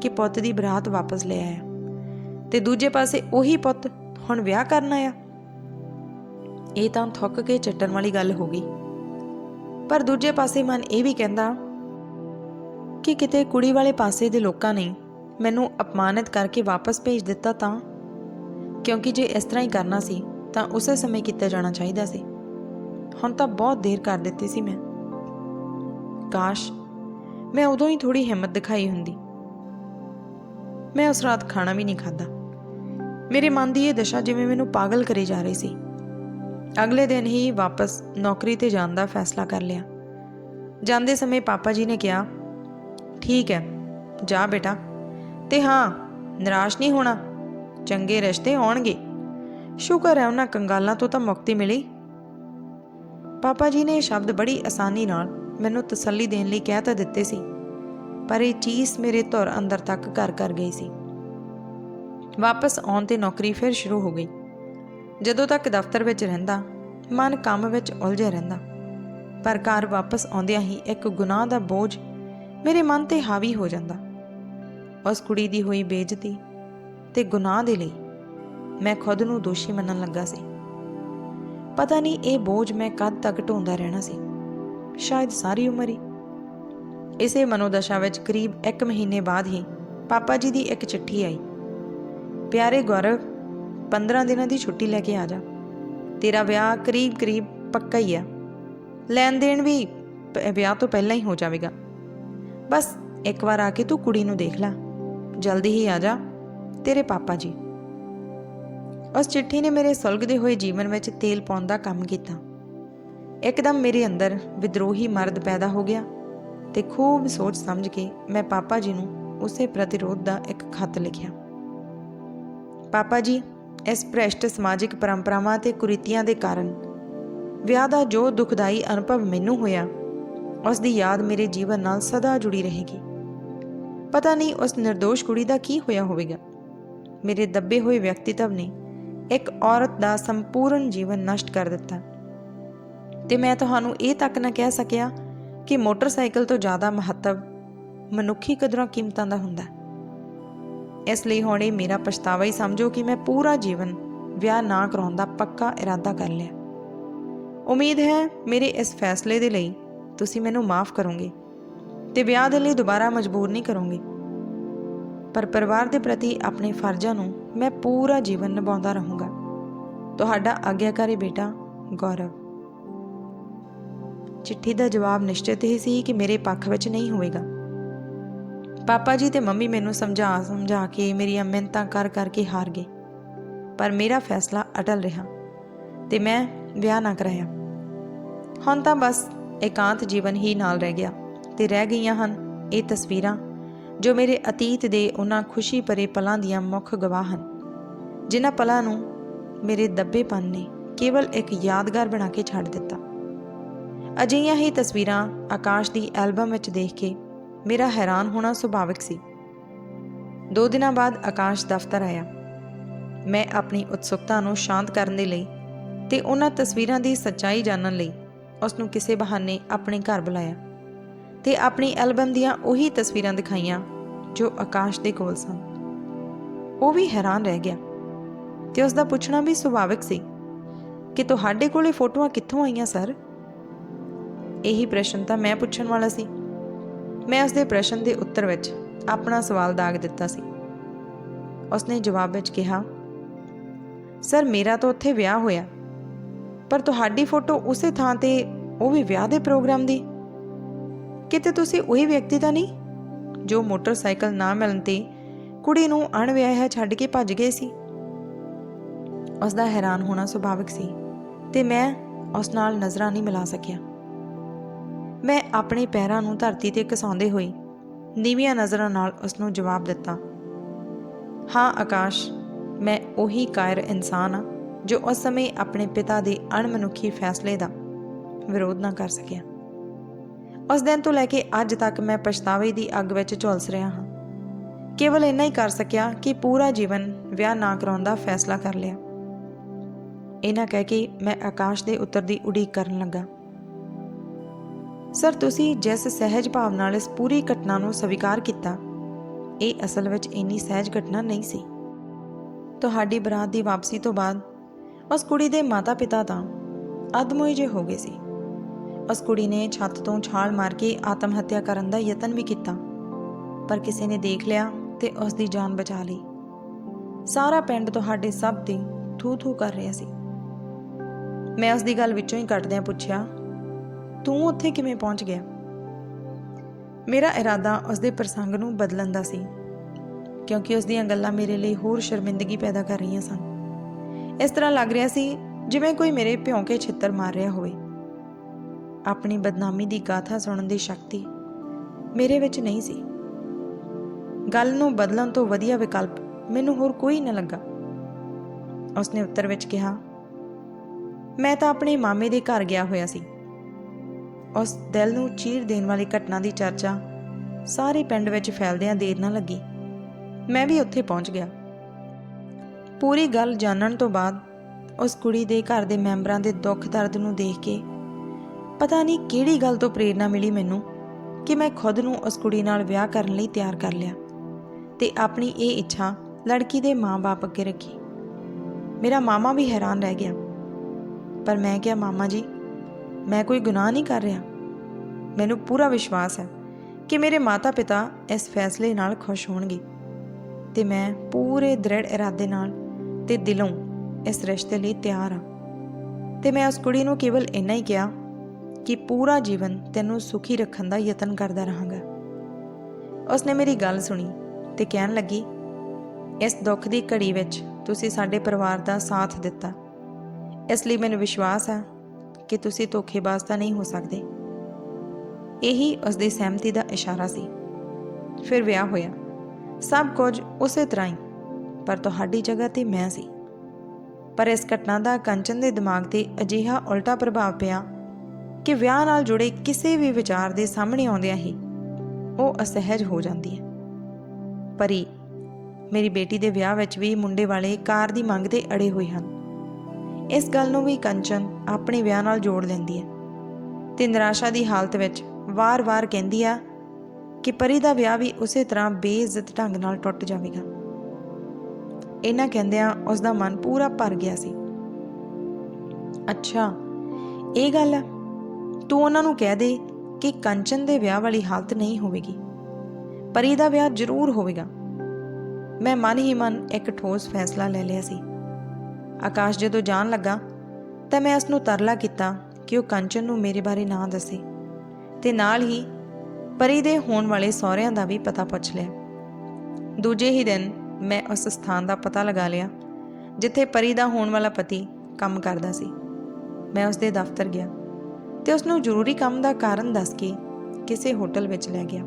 ਕਿ ਪੁੱਤ ਦੀ ਬਰਾਤ ਵਾਪਸ ਲੈ ਆਇਆ। ਤੇ ਦੂਜੇ ਪਾਸੇ ਉਹੀ ਪੁੱਤ ਹੁਣ ਵਿਆਹ ਕਰਨ ਆਇਆ। ਇਹ ਤਾਂ ਥੁੱਕ ਕੇ ਚੱਟਣ ਵਾਲੀ ਗੱਲ ਹੋ ਗਈ। ਪਰ ਦੂਜੇ ਪਾਸੇ ਮਨ ਇਹ ਵੀ ਕਹਿੰਦਾ ਕਿ ਕਿਤੇ ਕੁੜੀ ਵਾਲੇ ਪਾਸੇ ਦੇ ਲੋਕਾਂ ਨੇ ਮੈਨੂੰ ਅਪਮਾਨਿਤ ਕਰਕੇ ਵਾਪਸ ਭੇਜ ਦਿੱਤਾ ਤਾਂ ਕਿਉਂਕਿ ਜੇ ਇਸ ਤਰ੍ਹਾਂ ਹੀ ਕਰਨਾ ਸੀ ਤਾਂ ਉਸੇ ਸਮੇਂ ਕੀਤਾ ਜਾਣਾ ਚਾਹੀਦਾ ਸੀ। ਹੁਣ ਤਾਂ ਬਹੁਤ ਦੇਰ ਕਰ ਦਿੱਤੀ ਸੀ ਮੈਂ। ਕਾਸ਼ ਮੈਂ ਉਦੋਂ ਹੀ ਥੋੜੀ ਹਿੰਮਤ ਦਿਖਾਈ ਹੁੰਦੀ। ਮੈਂ ਉਸ ਰਾਤ ਖਾਣਾ ਵੀ ਨਹੀਂ ਖਾਦਾ ਮੇਰੇ ਮਨ ਦੀ ਇਹ ਦਸ਼ਾ ਜਿਵੇਂ ਮੈਨੂੰ ਪਾਗਲ ਕਰੀ ਜਾ ਰਹੀ ਸੀ। ਅਗਲੇ ਦਿਨ ਹੀ ਵਾਪਸ ਨੌਕਰੀ ਤੇ ਜਾਣ ਦਾ ਫੈਸਲਾ ਕਰ ਲਿਆ। ਜਾਂਦੇ ਸਮੇਂ ਪਾਪਾ ਜੀ ਨੇ ਕਿਹਾ, ਠੀਕ ਹੈ, ਜਾ ਬੇਟਾ। ਤੇ ਹਾਂ, ਨਿਰਾਸ਼ ਨਹੀਂ ਹੋਣਾ। ਚੰਗੇ ਰਿਸ਼ਤੇ ਆਉਣਗੇ। ਸ਼ੁਕਰ ਹੈ ਉਹਨਾਂ ਕੰਗਾਲਾਂ ਤੋਂ ਤਾਂ ਮੁਕਤੀ ਮਿਲੀ। ਪਾਪਾ ਜੀ ਨੇ ਇਹ ਸ਼ਬਦ ਬੜੀ ਆਸਾਨੀ ਨਾਲ ਮੈਨੂੰ ਤਸੱਲੀ ਦੇਣ ਲਈ ਕਹਿ ਤਾਂ ਦਿੱਤੇ ਸੀ, ਪਰ ਇਹ ਚੀਜ਼ ਮੇਰੇ ਧੁਰ ਅੰਦਰ ਤੱਕ ਘਰ ਕਰ ਗਈ ਸੀ। ਵਾਪਸ ਆਉਣ ਤੇ ਨੌਕਰੀ ਫਿਰ ਸ਼ੁਰੂ ਹੋ ਗਈ। ਜਦੋਂ ਤੱਕ ਦਫ਼ਤਰ ਵਿੱਚ ਰਹਿੰਦਾ, ਮਨ ਕੰਮ ਵਿੱਚ ਉਲਝਿਆ ਰਹਿੰਦਾ, ਪਰ ਘਰ ਵਾਪਸ ਆਉਂਦਿਆਂ ਹੀ ਇੱਕ ਗੁਨਾਹ ਦਾ ਬੋਝ ਮੇਰੇ ਮਨ ਤੇ ਹਾਵੀ ਹੋ ਜਾਂਦਾ। ਉਸ ਕੁੜੀ ਦੀ ਹੋਈ ਬੇਇੱਜ਼ਤੀ ਤੇ ਗੁਨਾਹ ਦੇ ਲਈ ਮੈਂ ਖੁਦ ਨੂੰ ਦੋਸ਼ੀ ਮੰਨਣ ਲੱਗਾ ਸੀ। ਪਤਾ ਨਹੀਂ ਇਹ ਬੋਝ ਮੈਂ ਕਦ ਤੱਕ ਢੋਂਦਾ ਰਹਿਣਾ ਸੀ। ਸ਼ਾਇਦ ਸਾਰੀ ਉਮਰ ਹੀ। ਇਸੇ ਮਨੋਦਸ਼ਾ ਵਿੱਚ ਕਰੀਬ 1 ਮਹੀਨੇ ਬਾਅਦ ਹੀ ਪਾਪਾ ਜੀ ਦੀ ਇੱਕ ਚਿੱਠੀ ਆਈ। ਪਿਆਰੇ ਗੌਰਵ 15 ਦਿਨਾਂ ਦੀ ਛੁੱਟੀ ਲੈ ਕੇ ਆ ਜਾ। ਤੇਰਾ ਵਿਆਹ ਕਰੀਬ ਕਰੀਬ ਪੱਕਾ ਹੀ ਆ। ਲੈਣ ਦੇਣ ਵੀ ਵਿਆਹ ਤੋਂ ਪਹਿਲਾਂ ਹੀ ਹੋ ਜਾਵੇਗਾ। ਬਸ ਇੱਕ ਵਾਰ ਆ ਕੇ ਤੂੰ ਕੁੜੀ ਨੂੰ ਦੇਖ ਲੈ। ਜਲਦੀ ਹੀ ਆ ਜਾ ਤੇਰੇ ਪਾਪਾ ਜੀ। ਉਸ ਚਿੱਠੀ ਨੇ ਮੇਰੇ ਸੁਲਗਦੇ ਹੋਏ ਜੀਵਨ ਵਿੱਚ ਤੇਲ ਪਾਉਣ ਦਾ ਕੰਮ ਕੀਤਾ। ਇੱਕਦਮ ਮੇਰੇ ਅੰਦਰ ਵਿਦਰੋਹੀ ਮਰਦ ਪੈਦਾ ਹੋ ਗਿਆ ਤੇ ਖੂਬ ਸੋਚ ਸਮਝ ਕੇ ਮੈਂ ਪਾਪਾ ਜੀ ਨੂੰ ਉਸੇ ਪ੍ਰਤੀਰੋਧ ਦਾ ਇੱਕ ਖਤ ਲਿਖਿਆ। ਪਾਪਾ ਜੀ, ਇਸ ਭ੍ਰਿਸ਼ਟ ਸਮਾਜਿਕ ਪਰੰਪਰਾਵਾਂ ਤੇ ਕੁਰੀਤੀਆਂ ਦੇ ਕਾਰਨ ਵਿਆਹ ਦਾ ਜੋ ਦੁਖਦਾਈ ਅਨੁਭਵ ਮੈਨੂੰ ਹੋਇਆ, ਉਸ ਦੀ ਯਾਦ ਮੇਰੇ ਜੀਵਨ ਨਾਲ ਸਦਾ ਜੁੜੀ ਰਹੇਗੀ। ਪਤਾ ਨਹੀਂ ਉਸ નિર્ਦੋਸ਼ ਕੁੜੀ ਦਾ ਕੀ ਹੋਇਆ ਹੋਵੇਗਾ। ਮੇਰੇ ਦੱਬੇ ਹੋਏ ਵਿਅਕਤੀਤਵ ਨੇ ਇੱਕ ਔਰਤ ਦਾ ਸੰਪੂਰਨ ਜੀਵਨ ਨਸ਼ਟ ਕਰ ਦਿੱਤਾ। ਤੇ ਮੈਂ ਤੁਹਾਨੂੰ ਇਹ ਤੱਕ ਨਾ ਕਹਿ ਸਕਿਆ ਕਿ ਮੋਟਰਸਾਈਕਲ ਤੋਂ ਜ਼ਿਆਦਾ ਮਹੱਤਵ ਮਨੁੱਖੀ ਕਦਰਾਂ ਕੀਮਤਾਂ ਦਾ ਹੁੰਦਾ ਇਸ ਲਈ ਹੁਣ ਇਹ ਮੇਰਾ ਪਛਤਾਵਾ ਹੀ ਸਮਝੋ ਕਿ ਮੈਂ ਪੂਰਾ ਜੀਵਨ ਵਿਆਹ ਨਾ ਕਰਾਉਣ ਦਾ ਪੱਕਾ ਇਰਾਦਾ ਕਰ ਲਿਆ। ਉਮੀਦ ਹੈ ਮੇਰੇ ਇਸ ਫੈਸਲੇ ਦੇ ਲਈ ਤੁਸੀਂ ਮੈਨੂੰ ਮਾਫ ਕਰੋਗੇ ਤੇ ਵਿਆਹ ਦੇ ਲਈ ਦੁਬਾਰਾ ਮਜਬੂਰ ਨਹੀਂ ਕਰੋਗੇ। ਪਰ ਪਰਿਵਾਰ ਦੇ ਪ੍ਰਤੀ ਆਪਣੇ ਫਰਜ਼ਾਂ ਨੂੰ ਮੈਂ ਪੂਰਾ ਜੀਵਨ ਨਿਭਾਉਂਦਾ ਰਹੂੰਗਾ। ਤੁਹਾਡਾ ਆਗਿਆਕਾਰੀ ਬੇਟਾ ਗੌਰਵ। ਚਿੱਠੀ ਦਾ ਜਵਾਬ ਨਿਸ਼ਚਿਤ ਹੀ ਸੀ ਕਿ ਮੇਰੇ ਪੱਖ ਵਿੱਚ ਨਹੀਂ ਹੋਵੇਗਾ। ਪਾਪਾ ਜੀ ਤੇ ਮੰਮੀ ਮੈਨੂੰ ਸਮਝਾ ਸਮਝਾ ਕੇ ਮੇਰੀਆਂ ਮਿਹਨਤਾਂ ਕਰ ਕਰਕੇ ਹਾਰ ਗਏ। ਪਰ ਮੇਰਾ ਫੈਸਲਾ ਅਟਲ ਰਿਹਾ ਤੇ ਮੈਂ ਵਿਆਹ ਨਾ ਕਰਾਇਆ। ਹੁਣ ਤਾਂ ਬਸ ਇਕਾਂਤ ਜੀਵਨ ਹੀ ਨਾਲ ਰਹਿ ਗਿਆ ਤੇ ਰਹਿ ਗਈਆਂ ਹਨ ਇਹ ਤਸਵੀਰਾਂ ਜੋ ਮੇਰੇ ਅਤੀਤ ਦੇ ਉਹਨਾਂ ਖੁਸ਼ੀ ਭਰੇ ਪਲਾਂ ਦੀਆਂ ਮੁੱਖ ਗਵਾਹ ਹਨ। ਜਿਨ੍ਹਾਂ ਪਲਾਂ ਨੂੰ ਮੇਰੇ ਦੱਬੇਪਨ ਨੇ ਕੇਵਲ ਇੱਕ ਯਾਦਗਾਰ ਬਣਾ ਕੇ ਛੱਡ ਦਿੱਤਾ। ਅਜਿਹੀਆਂ ਹੀ ਤਸਵੀਰਾਂ ਆਕਾਸ਼ ਦੀ ਐਲਬਮ ਵਿੱਚ ਦੇਖ ਕੇ ਮੇਰਾ ਹੈਰਾਨ ਹੋਣਾ ਸੁਭਾਵਿਕ ਸੀ। ਦੋ ਦਿਨਾਂ ਬਾਅਦ ਆਕਾਸ਼ ਦਫ਼ਤਰ ਆਇਆ। ਮੈਂ ਆਪਣੀ ਉਤਸੁਕਤਾ ਨੂੰ ਸ਼ਾਂਤ ਕਰਨ ਦੇ ਲਈ ਤੇ ਉਹਨਾਂ ਤਸਵੀਰਾਂ ਦੀ ਸੱਚਾਈ ਜਾਣਨ ਲਈ ਉਸ ਨੂੰ ਕਿਸੇ ਬਹਾਨੇ ਆਪਣੇ ਘਰ ਬੁਲਾਇਆ। ਤੇ ਆਪਣੀ ਐਲਬਮ ਦੀਆਂ ਉਹੀ ਤਸਵੀਰਾਂ ਦਿਖਾਈਆਂ, ਜੋ ਆਕਾਸ਼ ਦੇ ਕੋਲ ਸਨ। ਉਹ ਵੀ ਹੈਰਾਨ ਰਹਿ ਗਿਆ ਤੇ ਉਸ ਦਾ ਪੁੱਛਣਾ ਵੀ ਸੁਭਾਵਿਕ ਸੀ ਕਿ ਤੁਹਾਡੇ ਕੋਲੇ ਫੋਟੋਆਂ ਕਿੱਥੋਂ ਆਈਆਂ, ਸਰ? ਇਹੀ ਪ੍ਰਸ਼ਨ ਤਾਂ ਮੈਂ ਪੁੱਛਣ ਵਾਲਾ ਸੀ। ਮੈਂ ਉਸ ਦੇ ਪ੍ਰਸ਼ਨ ਦੇ ਉੱਤਰ ਵਿੱਚ ਆਪਣਾ ਸਵਾਲ ਦਾਗ ਦਿੱਤਾ ਸੀ। ਉਸਨੇ ਜਵਾਬ ਵਿੱਚ ਕਿਹਾ, ਸਰ, ਮੇਰਾ ਤਾਂ ਉੱਥੇ ਵਿਆਹ ਹੋਇਆ, ਪਰ ਤੁਹਾਡੀ ਫੋਟੋ ਉਸੇ ਥਾਂ ਤੇ ਉਹ ਵੀ ਵਿਆਹ ਦੇ ਪ੍ਰੋਗਰਾਮ ਦੀ ਕਿਤੇ ਤੁਸੀਂ ਉਹੀ ਵਿਅਕਤੀ ਤਾਂ ਨਹੀਂ? ਜੋ ਮੋਟਰਸਾਈਕਲ ਨਾ ਮਿਲਣ ਤੇ ਕੁੜੀ ਨੂੰ ਅਣਵਿਆਹਿਆ ਛੱਡ ਕੇ ਭੱਜ ਗਏ ਸੀ। ਉਸ ਦਾ ਹੈਰਾਨ ਹੋਣਾ ਸੁਭਾਵਿਕ ਸੀ ਤੇ ਮੈਂ ਉਸ ਨਾਲ ਨਜ਼ਰਾਂ ਨਹੀਂ ਮਿਲਾ ਸਕਿਆ। ਮੈਂ ਆਪਣੇ ਪੈਰਾਂ ਨੂੰ ਧਰਤੀ ਤੇ ਘਸਾਉਂਦੇ ਹੋਏ ਨੀਵੀਆਂ ਨਜ਼ਰਾਂ ਨਾਲ ਉਸ ਨੂੰ ਜਵਾਬ ਦਿੱਤਾ, ਹਾਂ, ਆਕਾਸ਼, ਮੈਂ ਉਹੀ ਕਾਇਰ ਇਨਸਾਨ ਹਾਂ ਜੋ ਉਸ ਸਮੇਂ ਆਪਣੇ ਪਿਤਾ ਦੇ ਅਣਮਨੁੱਖੀ ਫੈਸਲੇ ਦਾ ਵਿਰੋਧ ਨਾ ਕਰ ਸਕਿਆ। ਉਸ ਦਿਨ ਤੋਂ ਲੈ ਕੇ ਅੱਜ ਤੱਕ ਮੈਂ ਪਛਤਾਵੇ ਦੀ ਅੱਗ ਵਿੱਚ ਝੁਲਸ ਰਿਹਾ ਹਾਂ। ਕੇਵਲ ਇੰਨਾ ਹੀ ਕਰ ਸਕਿਆ ਕਿ ਪੂਰਾ ਜੀਵਨ ਵਿਆਹ ਨਾ ਕਰਾਉਣ ਦਾ ਫੈਸਲਾ ਕਰ ਲਿਆ। ਇਹਨਾਂ ਕਹਿ ਕੇ ਮੈਂ ਆਕਾਸ਼ ਦੇ ਉੱਤਰ ਦੀ ਉਡੀਕ ਕਰਨ ਲੱਗਾ। ਸਰ, ਤੁਸੀਂ ਜਿਸ ਸਹਿਜ ਭਾਵ ਨਾਲ ਇਸ ਪੂਰੀ ਘਟਨਾ ਨੂੰ ਸਵੀਕਾਰ ਕੀਤਾ, ਇਹ ਅਸਲ ਵਿੱਚ ਇੰਨੀ ਸਹਿਜ ਘਟਨਾ ਨਹੀਂ ਸੀ। ਤੁਹਾਡੀ ਬਰਾਤ ਦੀ ਵਾਪਸੀ ਤੋਂ ਬਾਅਦ ਉਸ ਕੁੜੀ ਦੇ ਮਾਤਾ-ਪਿਤਾ ਤਾਂ ਅਦਮੋਏ ਜੇ ਹੋ ਗਏ ਸੀ। ਉਸ ਕੁੜੀ ਨੇ ਛੱਤ ਤੋਂ ਛਾਲ ਮਾਰ ਕੇ ਆਤਮ ਹੱਤਿਆ ਕਰਨ ਦਾ ਯਤਨ ਵੀ ਕੀਤਾ। ਪਰ ਕਿਸੇ ਨੇ ਦੇਖ ਲਿਆ ਤੇ ਉਸ ਦੀ ਜਾਨ ਬਚਾ ਲਈ। ਸਾਰਾ ਪਿੰਡ ਤੁਹਾਡੇ ਸਭ ਦੀ ਥੂ-ਥੂ ਕਰ ਰਿਹਾ ਸੀ। ਮੈਂ ਉਸ ਦੀ ਗੱਲ ਵਿੱਚੋਂ ਹੀ ਕੱਟਦਿਆਂ ਪੁੱਛਿਆ, ਤੂੰ ਉੱਥੇ ਕਿਵੇਂ ਪਹੁੰਚ ਗਿਆ? ਮੇਰਾ ਇਰਾਦਾ ਉਸ ਦੇ ਪ੍ਰਸੰਗ ਨੂੰ ਬਦਲਣ ਦਾ ਸੀ, ਕਿਉਂਕਿ ਉਸ ਦੀਆਂ ਗੱਲਾਂ ਮੇਰੇ ਲਈ ਹੋਰ ਸ਼ਰਮਿੰਦਗੀ ਪੈਦਾ ਕਰ ਰਹੀਆਂ ਸਨ। ਇਸ ਤਰ੍ਹਾਂ ਲੱਗ ਰਿਹਾ ਸੀ ਜਿਵੇਂ ਕੋਈ ਮੇਰੇ ਭਿਉਂਕੇ ਛਿੱਤਰ ਮਾਰ ਰਿਹਾ ਹੋਵੇ। ਆਪਣੀ ਬਦਨਾਮੀ ਦੀ ਗਾਥਾ ਸੁਣਨ ਦੀ ਸ਼ਕਤੀ ਮੇਰੇ ਵਿੱਚ ਨਹੀਂ ਸੀ। ਗੱਲ ਨੂੰ ਬਦਲਣ ਤੋਂ ਵਧੀਆ ਵਿਕਲਪ ਮੈਨੂੰ ਹੋਰ ਕੋਈ ਨਾ ਲੱਗਾ। ਉਸਨੇ ਉੱਤਰ ਵਿੱਚ ਕਿਹਾ, ਮੈਂ ਤਾਂ ਆਪਣੇ ਮਾਮੇ ਦੇ ਘਰ ਗਿਆ ਹੋਇਆ ਸੀ। ਉਸ ਦਿਲ ਨੂੰ ਚੀਰ ਦੇਣ ਵਾਲੀ ਘਟਨਾ ਦੀ ਚਰਚਾ ਸਾਰੇ ਪਿੰਡ ਵਿੱਚ ਫੈਲਦਿਆਂ ਦੇਰ ਨਾ ਲੱਗੀ। ਮੈਂ ਵੀ ਉੱਥੇ ਪਹੁੰਚ ਗਿਆ। ਪੂਰੀ ਗੱਲ ਜਾਣਨ ਤੋਂ ਬਾਅਦ ਉਸ ਕੁੜੀ ਦੇ ਘਰ ਦੇ ਮੈਂਬਰਾਂ ਦੇ ਦੁੱਖ ਦਰਦ ਨੂੰ ਦੇਖ ਕੇ ਪਤਾ ਨਹੀਂ ਕਿਹੜੀ ਗੱਲ ਤੋਂ ਪ੍ਰੇਰਣਾ ਮਿਲੀ ਮੈਨੂੰ ਕਿ ਮੈਂ ਖੁਦ ਨੂੰ ਉਸ ਕੁੜੀ ਨਾਲ ਵਿਆਹ ਕਰਨ ਲਈ ਤਿਆਰ ਕਰ ਲਿਆ ਤੇ ਆਪਣੀ ਇਹ ਇੱਛਾ ਲੜਕੀ ਦੇ ਮਾਂ-ਬਾਪ ਅੱਗੇ ਰੱਖੀ। ਮੇਰਾ ਮਾਮਾ ਵੀ ਹੈਰਾਨ ਰਹਿ ਗਿਆ। ਪਰ ਮੈਂ ਕਿਹਾ, ਮਾਮਾ ਜੀ, ਮੈਂ ਕੋਈ ਗੁਨਾਹ ਨਹੀਂ ਕਰ ਰਿਹਾ। ਮੈਨੂੰ ਪੂਰਾ ਵਿਸ਼ਵਾਸ ਹੈ ਕਿ ਮੇਰੇ ਮਾਤਾ-ਪਿਤਾ ਇਸ ਫੈਸਲੇ ਨਾਲ ਖੁਸ਼ ਹੋਣਗੇ ਤੇ ਮੈਂ ਪੂਰੇ ਦ੍ਰਿੜ ਇਰਾਦੇ ਨਾਲ ਤੇ ਦਿਲੋਂ ਇਸ ਰਿਸ਼ਤੇ ਲਈ ਤਿਆਰ ਹਾਂ। ਤੇ ਮੈਂ ਉਸ ਕੁੜੀ ਨੂੰ ਕੇਵਲ ਇੰਨਾ ਹੀ ਕਿਹਾ ਕਿ ਪੂਰਾ ਜੀਵਨ ਤੈਨੂੰ ਸੁਖੀ ਰੱਖਣ ਦਾ ਯਤਨ ਕਰਦਾ ਰਹਾਂਗਾ। ਉਸਨੇ ਮੇਰੀ ਗੱਲ ਸੁਣੀ ਤੇ ਕਹਿਣ ਲੱਗੀ, ਇਸ ਦੁੱਖ ਦੀ ਘੜੀ ਵਿੱਚ ਤੁਸੀਂ ਸਾਡੇ ਪਰਿਵਾਰ ਦਾ ਸਾਥ ਦਿੱਤਾ। ਇਸ ਲਈ ਮੈਨੂੰ ਵਿਸ਼ਵਾਸ ਹੈ ਕਿ ਤੁਸੀਂ ਧੋਖੇਬਾਜ਼ ਤਾਂ ਨਹੀਂ ਹੋ ਸਕਦੇ। ਇਹੀ ਉਸ ਦੀ ਸਹਿਮਤੀ ਦਾ ਇਸ਼ਾਰਾ ਸੀ। ਫਿਰ ਵਿਆਹ ਹੋਇਆ। ਸਭ ਕੁਝ ਉਸੇ ਤਰ੍ਹਾਂ ਹੀ, ਪਰ ਤੁਹਾਡੀ ਜਗ੍ਹਾ ਤੇ ਮੈਂ ਸੀ। ਪਰ ਇਸ ਘਟਨਾ ਦਾ ਕੰਚਨ ਦੇ ਦਿਮਾਗ ਤੇ ਅਜਿਹਾ ਉਲਟਾ ਪ੍ਰਭਾਵ ਪਿਆ ਕਿ ਵਿਆਹ ਨਾਲ ਜੁੜੇ ਕਿਸੇ ਵੀ ਵਿਚਾਰ ਦੇ ਸਾਹਮਣੇ ਆਉਂਦਿਆਂ ਹੀ ਉਹ ਅਸਹਿਜ ਹੋ ਜਾਂਦੀ ਹੈ। ਪਰੀ, ਮੇਰੀ ਬੇਟੀ ਦੇ ਵਿਆਹ ਵਿੱਚ ਵੀ ਮੁੰਡੇ ਵਾਲੇ ਕਾਰ ਦੀ ਮੰਗ ਤੇ ਅੜੇ ਹੋਏ ਹਨ। ਇਸ ਗੱਲ ਨੂੰ ਵੀ ਕੰਚਨ ਆਪਣੇ ਵਿਆਹ ਨਾਲ ਜੋੜ ਲੈਂਦੀ ਹੈ ਤੇ ਨਿਰਾਸ਼ਾ ਦੀ ਹਾਲਤ ਵਿੱਚ ਵਾਰ-ਵਾਰ ਕਹਿੰਦੀ ਆ ਕਿ ਪਰੀ ਦਾ ਵਿਆਹ ਵੀ ਉਸੇ ਤਰ੍ਹਾਂ ਬੇਇੱਜ਼ਤ ਢੰਗ ਨਾਲ ਟੁੱਟ ਜਾਵੇਗਾ। ਇਹਨਾਂ ਕਹਿੰਦਿਆਂ ਉਸ ਦਾ ਮਨ ਪੂਰਾ ਭਰ ਗਿਆ ਸੀ। ਅੱਛਾ, ਇਹ ਗੱਲ ਆ ਤੂੰ ਉਹਨਾਂ ਨੂੰ ਕਹਿ ਦੇ ਕਿ ਕੰਚਨ ਦੇ ਵਿਆਹ ਵਾਲੀ ਹਾਲਤ ਨਹੀਂ ਹੋਵੇਗੀ, ਪਰੀ ਦਾ ਵਿਆਹ ਜ਼ਰੂਰ ਹੋਵੇਗਾ। ਮੈਂ ਮਨ ਹੀ ਮਨ ਇੱਕ ਠੋਸ ਫੈਸਲਾ ਲੈ ਲਿਆ ਸੀ। ਆਕਾਸ਼ ਜਦੋਂ ਜਾਣ ਲੱਗਾ ਤਾਂ ਮੈਂ ਉਸ ਨੂੰ ਤਰਲਾ ਕੀਤਾ ਕਿ ਉਹ ਕੰਚਨ ਨੂੰ ਮੇਰੇ ਬਾਰੇ ਨਾ ਦੱਸੇ ਤੇ ਨਾਲ ਹੀ ਪਰੀ ਦੇ ਹੋਣ ਵਾਲੇ ਸਹੁਰਿਆਂ ਦਾ ਵੀ ਪਤਾ ਪੁੱਛ ਲਿਆ। ਦੂਜੇ ਹੀ ਦਿਨ ਮੈਂ ਉਸ ਸਥਾਨ ਦਾ ਪਤਾ ਲਗਾ ਲਿਆ, ਜਿੱਥੇ ਪਰੀ ਦਾ ਹੋਣ ਵਾਲਾ ਪਤੀ ਕੰਮ ਕਰਦਾ ਸੀ। ਮੈਂ ਉਸ ਦੇ ਦਫ਼ਤਰ ਗਿਆ। ਤੇ ਉਸ ਨੂੰ ਜ਼ਰੂਰੀ ਕੰਮ ਦਾ ਕਾਰਨ ਦੱਸ ਕੇ ਕਿਸੇ ਹੋਟਲ ਵਿੱਚ ਲੈ ਗਿਆ।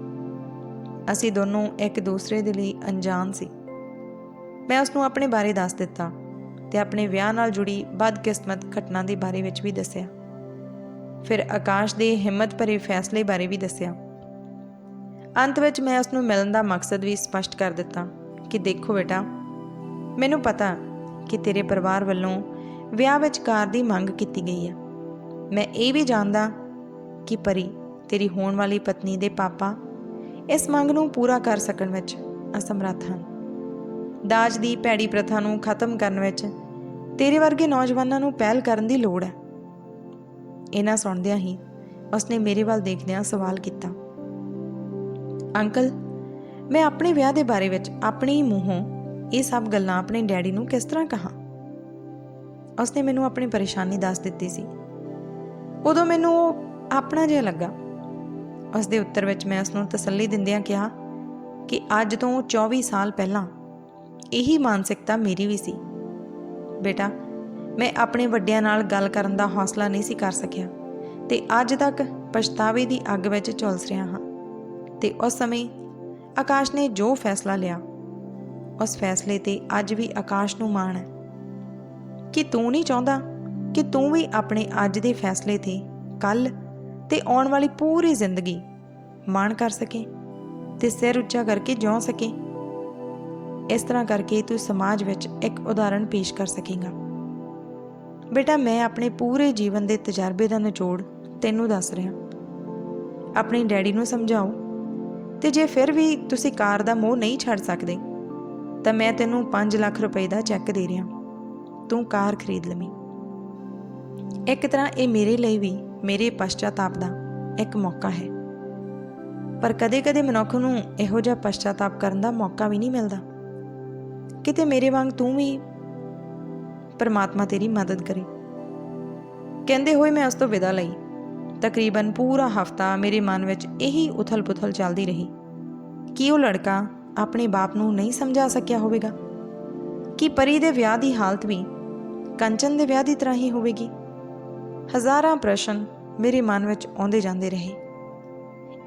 ਅਸੀਂ ਦੋਨੋਂ ਇੱਕ ਦੂਸਰੇ ਦੇ ਲਈ ਅਣਜਾਣ ਸੀ। ਮੈਂ ਉਸ ਨੂੰ ਆਪਣੇ ਬਾਰੇ ਦੱਸ ਦਿੱਤਾ ਤੇ ਆਪਣੇ ਵਿਆਹ ਨਾਲ ਜੁੜੀ ਬਦਕਿਸਮਤ ਘਟਨਾ ਦੇ ਬਾਰੇ ਵਿੱਚ ਵੀ ਦੱਸਿਆ। ਫਿਰ ਆਕਾਸ਼ ਦੇ ਹਿੰਮਤ ਭਰੇ ਫੈਸਲੇ ਬਾਰੇ ਵੀ ਦੱਸਿਆ। ਅੰਤ ਵਿੱਚ ਮੈਂ ਉਸ ਨੂੰ ਮਿਲਣ ਦਾ ਮਕਸਦ ਵੀ ਸਪਸ਼ਟ ਕਰ ਦਿੱਤਾ ਕਿ ਦੇਖੋ ਬੇਟਾ, ਮੈਨੂੰ ਪਤਾ ਕਿ ਤੇਰੇ ਪਰਿਵਾਰ ਵੱਲੋਂ ਵਿਆਹ ਵਿੱਚ ਕਾਰ ਦੀ ਮੰਗ ਕੀਤੀ ਗਈ ਹੈ। ਮੈਂ ਇਹ ਵੀ ਜਾਣਦਾ ਕਿ ਪਰੀ, ਤੇਰੀ ਹੋਣ ਵਾਲੀ ਪਤਨੀ ਦੇ ਪਾਪਾ ਇਸ ਮੰਗ ਨੂੰ ਪੂਰਾ ਕਰ ਸਕਣ ਵਿੱਚ ਅਸਮਰੱਥ ਹਨ। ਦਾਜ ਦੀ ਭੈੜੀ ਪ੍ਰਥਾ ਨੂੰ ਖਤਮ ਕਰਨ ਵਿੱਚ ਤੇਰੇ ਵਰਗੇ ਨੌਜਵਾਨਾਂ ਨੂੰ ਪਹਿਲ ਕਰਨ ਦੀ ਲੋੜ ਹੈ। ਇਹਨਾਂ ਸੁਣਦਿਆਂ ਹੀ ਉਸਨੇ ਮੇਰੇ ਵੱਲ ਦੇਖਦਿਆਂ ਸਵਾਲ ਕੀਤਾ, ਅੰਕਲ, ਮੈਂ ਆਪਣੇ ਵਿਆਹ ਦੇ ਬਾਰੇ ਵਿੱਚ ਆਪਣੇ ਹੀ ਮੂੰਹੋਂ ਇਹ ਸਭ ਗੱਲਾਂ ਆਪਣੇ ਡੈਡੀ ਨੂੰ ਕਿਸ ਤਰ੍ਹਾਂ ਕਹਾਂ? ਉਸਨੇ ਮੈਨੂੰ ਆਪਣੀ ਪਰੇਸ਼ਾਨੀ ਦੱਸ ਦਿੱਤੀ ਸੀ। ਉਦੋਂ ਮੈਨੂੰ ਉਹ ਆਪਣਾ ਜਿਹਾ ਲੱਗਾ। ਉਸ ਦੇ ਉੱਤਰ ਵਿੱਚ ਮੈਂ ਉਸ ਨੂੰ ਤਸੱਲੀ ਦਿੰਦਿਆਂ ਕਿਹਾ ਕਿ ਅੱਜ ਤੋਂ 24 ਸਾਲ ਪਹਿਲਾਂ ਇਹੀ ਮਾਨਸਿਕਤਾ ਮੇਰੀ ਵੀ ਸੀ। ਬੇਟਾ, ਮੈਂ ਆਪਣੇ ਵੱਡਿਆਂ ਨਾਲ ਗੱਲ ਕਰਨ ਦਾ ਹੌਸਲਾ ਨਹੀਂ ਸੀ ਕਰ ਸਕਿਆ ਤੇ ਅੱਜ ਤੱਕ ਪਛਤਾਵੇ ਦੀ ਅੱਗ ਵਿੱਚ ਝੁਲਸ ਰਿਹਾ ਹਾਂ। ਤੇ ਉਸ ਸਮੇਂ ਆਕਾਸ਼ ਨੇ ਜੋ ਫੈਸਲਾ ਲਿਆ, ਉਸ ਫੈਸਲੇ ਤੇ ਅੱਜ ਵੀ ਆਕਾਸ਼ ਨੂੰ ਮਾਣ ਹੈ। ਕਿ ਤੂੰ ਨਹੀਂ ਚਾਹੁੰਦਾ ਕਿ ਤੂੰ ਵੀ ਆਪਣੇ ਅੱਜ ਦੇ ਫੈਸਲੇ ਤੇ ਕੱਲ ਤੇ ਆਉਣ ਵਾਲੀ ਪੂਰੀ ਜ਼ਿੰਦਗੀ ਮਾਣ ਕਰ ਸਕੇ ਤੇ ਸਿਰ ਉੱਚਾ ਕਰਕੇ ਜਿਉ ਸਕੇ। ਇਸ ਤਰ੍ਹਾਂ ਕਰਕੇ ਤੂੰ ਸਮਾਜ ਵਿੱਚ ਇੱਕ ਉਦਾਹਰਣ ਪੇਸ਼ ਕਰ ਸਕੇਗਾ। ਬੇਟਾ, ਮੈਂ ਆਪਣੇ ਪੂਰੇ ਜੀਵਨ ਦੇ ਤਜਰਬੇ ਦਾ ਨਿਚੋੜ ਤੈਨੂੰ ਦੱਸ ਰਿਹਾ। ਆਪਣੇ ਡੈਡੀ ਨੂੰ ਸਮਝਾਓ ਤੇ ਜੇ ਫਿਰ ਵੀ ਤੁਸੀਂ ਕਾਰ ਦਾ ਮੋਹ ਨਹੀਂ ਛੱਡ ਸਕਦੇ, ਤਾਂ ਮੈਂ ਤੈਨੂੰ 5 ਲੱਖ ਰੁਪਏ ਦਾ ਚੈੱਕ ਦੇ ਰਿਹਾ। ਤੂੰ ਕਾਰ ਖਰੀਦ ਲਵੀਂ। ਇੱਕ ਤਰ੍ਹਾਂ ਇਹ ਮੇਰੇ ਲਈ ਵੀ, ਮੇਰੇ ਪਛਤਾਤਾਪ ਦਾ ਇੱਕ ਮੌਕਾ ਹੈ। ਪਰ ਕਦੇ-ਕਦੇ ਮਨੁੱਖ ਨੂੰ ਇਹੋ ਜਿਹਾ ਪਛਤਾਤਾਪ ਕਰਨ ਦਾ ਮੌਕਾ ਵੀ ਨਹੀਂ ਮਿਲਦਾ। ਕਿਤੇ ਮੇਰੇ ਵਾਂਗ ਤੂੰ ਵੀ ਪਰਮਾਤਮਾ ਤੇਰੀ ਮਦਦ ਕਰੇ। ਕਹਿੰਦੇ ਹੋਏ ਮੈਂ ਉਸ ਤੋਂ ਵਿਦਾ ਲਈ। ਤਕਰੀਬਨ ਪੂਰਾ ਹਫਤਾ ਮੇਰੇ ਮਨ ਵਿੱਚ ਇਹੀ ਉਥਲ-ਪੁਥਲ ਚੱਲਦੀ ਰਹੀ। ਕਿ ਉਹ ਲੜਕਾ ਆਪਣੇ ਬਾਪ ਨੂੰ ਨਹੀਂ ਸਮਝਾ ਸਕਿਆ ਹੋਵੇਗਾ? ਕਿ ਪਰੀ ਦੇ ਵਿਆਹ ਦੀ ਹਾਲਤ ਵੀ ਕੰਚਨ ਦੇ ਵਿਆਹ ਦੀ ਤਰ੍ਹਾਂ ਹੀ ਹੋਵੇਗੀ? ਹਜ਼ਾਰਾਂ ਪ੍ਰਸ਼ਨ ਮੇਰੇ ਮਨ ਵਿੱਚ ਆਉਂਦੇ ਜਾਂਦੇ ਰਹੇ।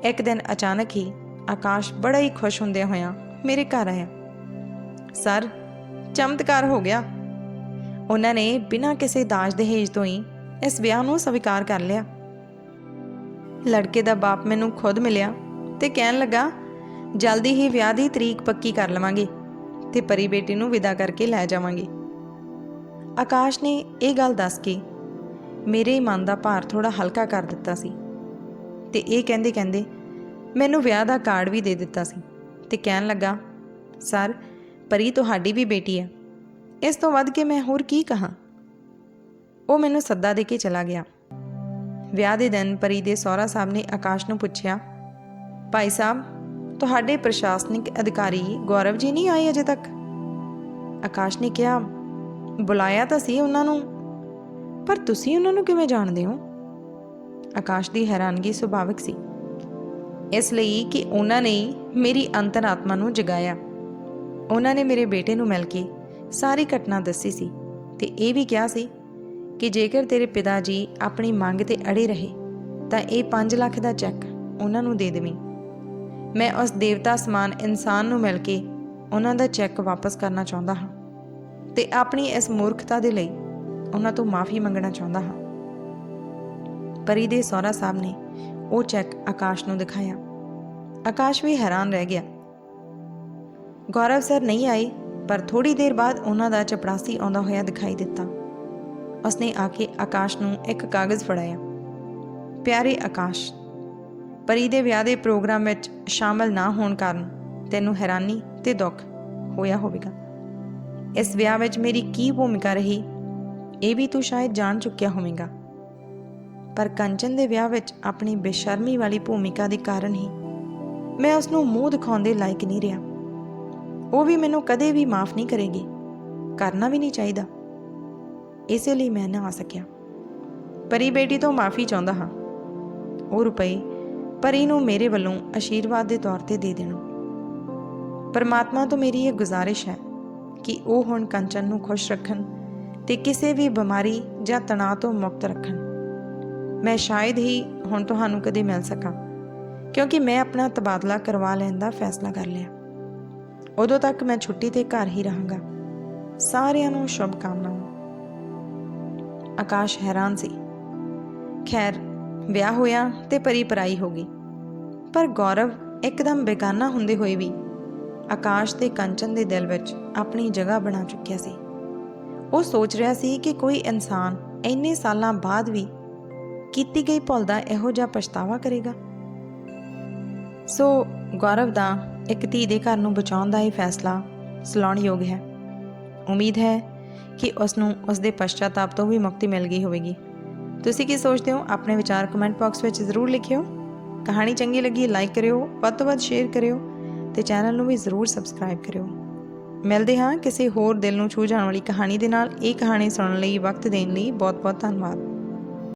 ਇੱਕ ਦਿਨ ਅਚਾਨਕ ਹੀ ਆਕਾਸ਼ ਬੜਾ ਹੀ ਖੁਸ਼ ਹੁੰਦਿਆਂ ਹੋਇਆ ਮੇਰੇ ਘਰ ਆਇਆ। ਸਰ, ਚਮਤਕਾਰ ਹੋ ਗਿਆ। ਉਹਨਾਂ ਨੇ ਬਿਨਾਂ ਕਿਸੇ ਦਾਜ ਦਹੇਜ ਤੋਂ ਹੀ ਇਸ ਵਿਆਹ ਨੂੰ ਸਵੀਕਾਰ ਕਰ ਲਿਆ। ਲੜਕੇ ਦਾ ਬਾਪ ਮੈਨੂੰ ਖੁਦ ਮਿਲਿਆ ਤੇ ਕਹਿਣ ਲੱਗਾ, ਜਲਦੀ ਹੀ ਵਿਆਹ ਦੀ ਤਰੀਕ ਪੱਕੀ ਕਰ ਲਵਾਂਗੇ ਤੇ ਪਰੀ ਬੇਟੀ ਨੂੰ ਵਿਦਾ ਕਰਕੇ ਲੈ ਜਾਵਾਂਗੇ। ਆਕਾਸ਼ ਨੇ ਇਹ ਗੱਲ ਦੱਸ ਕੇ ਮੇਰੇ ਮਨ ਦਾ ਭਾਰ ਥੋੜਾ ਹਲਕਾ ਕਰ ਦਿੱਤਾ ਸੀ ਤੇ ਇਹ ਕਹਿੰਦੇ ਕਹਿੰਦੇ ਮੈਨੂੰ ਵਿਆਹ ਦਾ ਕਾਰਡ ਵੀ ਦੇ ਦਿੱਤਾ ਸੀ ਤੇ ਕਹਿਣ ਲੱਗਾ, ਸਰ, ਪਰੀ ਤੁਹਾਡੀ ਵੀ ਬੇਟੀ ਹੈ। ਇਸ ਤੋਂ ਵੱਧ ਕੇ ਮੈਂ ਹੋਰ ਕੀ ਕਹਾਂ? ਉਹ ਮੈਨੂੰ ਸੱਦਾ ਦੇ ਕੇ ਚਲਾ ਗਿਆ। ਵਿਆਹ ਦੇ ਦਿਨ ਪਰੀ ਦੇ ਸਹੁਰਾ ਸਾਹਿਬ ਨੇ ਆਕਾਸ਼ ਨੂੰ ਪੁੱਛਿਆ, ਭਾਈ ਸਾਹਿਬ, ਤੁਹਾਡੇ ਪ੍ਰਸ਼ਾਸਨਿਕ ਅਧਿਕਾਰੀ ਗੌਰਵ ਜੀ ਨਹੀਂ ਆਏ ਅਜੇ ਤੱਕ? ਆਕਾਸ਼ ਨੇ ਕਿਹਾ, ਬੁਲਾਇਆ ਤਾਂ ਸੀ ਉਹਨਾਂ ਨੂੰ। ਪਰ ਤੁਸੀਂ ਉਹਨਾਂ ਨੂੰ ਕਿਵੇਂ ਜਾਣਦੇ ਹੋ? ਆਕਾਸ਼ ਦੀ ਹੈਰਾਨਗੀ ਸੁਭਾਵਿਕ ਸੀ। ਇਸ ਲਈ ਕਿ ਉਹਨਾਂ ਨੇ ਮੇਰੀ ਅੰਤਰਾਤਮਾ ਨੂੰ ਜਗਾਇਆ। ਉਹਨਾਂ ਨੇ ਮੇਰੇ ਬੇਟੇ ਨੂੰ ਮਿਲ ਕੇ ਸਾਰੀ ਘਟਨਾ ਦੱਸੀ ਸੀ ਤੇ ਇਹ ਵੀ ਕਿਹਾ ਸੀ ਕਿ ਜੇਕਰ ਤੇਰੇ ਪਿਤਾ ਜੀ ਆਪਣੀ ਮੰਗ ਤੇ ਅੜੇ ਰਹੇ, ਤਾਂ ਇਹ 5 ਲੱਖ ਦਾ ਚੈੱਕ ਉਹਨਾਂ ਨੂੰ ਦੇ ਦੇਵੀਂ। ਮੈਂ ਉਸ ਦੇਵਤਾ ਸਮਾਨ ਇਨਸਾਨ ਨੂੰ ਮਿਲ ਕੇ ਉਹਨਾਂ ਦਾ ਚੈੱਕ ਵਾਪਸ ਕਰਨਾ ਚਾਹੁੰਦਾ ਹਾਂ ਤੇ ਆਪਣੀ ਇਸ ਮੂਰਖਤਾ ਦੇ ਲਈ ਉਹਨਾਂ ਤੋਂ ਮਾਫੀ ਮੰਗਣਾ ਚਾਹੁੰਦਾ ਹਾਂ। ਪਰੀ ਦੇ ਸਹੁਰਾ ਸਾਹਿਬ ਨੇ ਉਹ ਚੈੱਕ ਆਕਾਸ਼ ਨੂੰ ਦਿਖਾਇਆ। ਆਕਾਸ਼ ਵੀ ਹੈਰਾਨ ਰਹਿ ਗਿਆ। ਗੌਰਵ ਸਰ ਨਹੀਂ ਆਏ, ਪਰ ਥੋੜੀ ਦੇਰ ਬਾਅਦ ਉਹਨਾਂ ਦਾ ਚਪੜਾਸੀ ਆਉਂਦਾ ਹੋਇਆ ਦਿਖਾਈ ਦਿੱਤਾ। ਉਸਨੇ ਆ ਕੇ ਆਕਾਸ਼ ਨੂੰ ਇੱਕ ਕਾਗਜ਼ ਫੜਾਇਆ। ਪਿਆਰੇ ਆਕਾਸ਼, ਪਰੀ ਦੇ ਵਿਆਹ ਦੇ ਪ੍ਰੋਗਰਾਮ ਵਿੱਚ ਸ਼ਾਮਲ ਨਾ ਹੋਣ ਕਾਰਨ ਤੈਨੂੰ ਹੈਰਾਨੀ ਤੇ ਦੁੱਖ ਹੋਇਆ ਹੋਵੇਗਾ। ਇਸ ਵਿਆਹ ਵਿੱਚ ਮੇਰੀ ਕੀ ਭੂਮਿਕਾ ਰਹੀ ਇਹ ਵੀ ਤੂੰ ਸ਼ਾਇਦ ਜਾਣ ਚੁੱਕਿਆ ਹੋਵੇਗਾ। ਪਰ ਕੰਚਨ ਦੇ ਵਿਆਹ ਵਿੱਚ ਆਪਣੀ ਬੇਸ਼ਰਮੀ ਵਾਲੀ ਭੂਮਿਕਾ ਦੇ ਕਾਰਨ ਹੀ ਮੈਂ ਉਸ ਨੂੰ ਮੂੰਹ ਦਿਖਾਉਂਦੇ ਲਾਇਕ ਨਹੀਂ ਰਿਹਾ। ਉਹ ਵੀ ਮੈਨੂੰ ਕਦੇ ਵੀ ਮਾਫ ਨਹੀਂ ਕਰੇਗੀ। ਕਰਨਾ ਵੀ ਨਹੀਂ ਚਾਹੀਦਾ। ਇਸੇ ਲਈ ਮੈਂ ਨਾ ਆ ਸਕਿਆ। ਪਰੀ ਬੇਟੀ ਤੋਂ ਮਾਫੀ ਚਾਹੁੰਦਾ ਹਾਂ। ਉਹ ਰੁਪਏ ਪਰੀ ਨੂੰ ਮੇਰੇ ਵੱਲੋਂ ਆਸ਼ੀਰਵਾਦ ਦੇ ਤੌਰ ਤੇ ਦੇ ਦੇਣਾ। ਪਰਮਾਤਮਾ ਤੋਂ ਮੇਰੀ ਇਹ ਗੁਜ਼ਾਰਿਸ਼ ਹੈ ਕਿ ਉਹ ਹੁਣ ਕੰਚਨ ਨੂੰ ਖੁਸ਼ ਰੱਖਣ ਤੇ ਕਿਸੇ ਵੀ ਬਿਮਾਰੀ ਜਾਂ ਤਣਾਅ ਤੋਂ ਮੁਕਤ ਰੱਖਣ। ਮੈਂ ਸ਼ਾਇਦ ਹੀ ਹੁਣ ਤੁਹਾਨੂੰ ਕਦੇ ਮਿਲ ਸਕਾਂ, ਕਿਉਂਕਿ ਮੈਂ ਆਪਣਾ ਤਬਾਦਲਾ ਕਰਵਾ ਲੈਣ ਦਾ ਫੈਸਲਾ ਕਰ ਲਿਆ। ਉਦੋਂ ਤੱਕ ਮੈਂ ਛੁੱਟੀ ਤੇ ਘਰ ਹੀ ਰਹਾਂਗਾ। ਸਾਰਿਆਂ ਨੂੰ ਸ਼ੁਭ ਕਾਮਨਾਵਾਂ ਆਕਾਸ਼ ਹੈਰਾਨ ਸੀ। ਖੈਰ, ਵਿਆਹ ਹੋਇਆ ਤੇ ਪਰੀ ਪਰਾਈ ਹੋ ਗਈ। ਪਰ ਗੌਰਵ ਇੱਕਦਮ ਬੇਗਾਨਾ ਹੁੰਦੇ ਹੋਏ ਵੀ ਆਕਾਸ਼ ਤੇ ਕੰਚਨ ਦੇ ਦਿਲ ਵਿੱਚ ਆਪਣੀ ਜਗ੍ਹਾ ਬਣਾ ਚੁੱਕਿਆ ਸੀ। ਉਹ ਸੋਚ ਰਿਹਾ ਸੀ ਕਿ ਕੋਈ ਇਨਸਾਨ ਇੰਨੇ ਸਾਲਾਂ ਬਾਅਦ ਵੀ ਕੀਤੀ ਗਈ ਭੁੱਲ ਦਾ ਇਹੋ ਜਿਹਾ ਪਛਤਾਵਾ ਕਰੇਗਾ। ਸੋ ਗੌਰਵ ਦਾ ਇੱਕ ਧੀ ਦੇ ਘਰ ਨੂੰ ਬਚਾਉਣ ਦਾ ਇਹ ਫੈਸਲਾ ਸਲਾਉਣਯੋਗ ਹੈ। ਉਮੀਦ ਹੈ ਕਿ ਉਸ ਨੂੰ ਉਸ ਦੇ ਪਛਤਾਤਾਪ ਤੋਂ ਵੀ ਮੁਕਤੀ ਮਿਲ ਗਈ ਹੋਵੇਗੀ। ਤੁਸੀਂ ਕੀ ਸੋਚਦੇ ਹੋ? ਆਪਣੇ ਵਿਚਾਰ ਕਮੈਂਟ ਬਾਕਸ ਵਿੱਚ ਜ਼ਰੂਰ ਲਿਖਿਓ। ਕਹਾਣੀ ਚੰਗੀ ਲੱਗੀ ਲਾਈਕ ਕਰਿਓ, ਵੱਧ ਤੋਂ ਵੱਧ ਸ਼ੇਅਰ ਕਰਿਓ ਤੇ ਚੈਨਲ ਨੂੰ ਵੀ ਜ਼ਰੂਰ ਸਬਸਕ੍ਰਾਈਬ ਕਰਿਓ। ਮਿਲਦੇ ਹਾਂ ਕਿਸੇ ਹੋਰ ਦਿਲ ਨੂੰ ਛੂਹ ਜਾਣ ਵਾਲੀ ਕਹਾਣੀ ਦੇ ਨਾਲ। ਇਹ ਕਹਾਣੀ ਸੁਣਨ ਲਈ ਵਕਤ ਦੇਣ ਲਈ ਬਹੁਤ ਬਹੁਤ ਧੰਨਵਾਦ।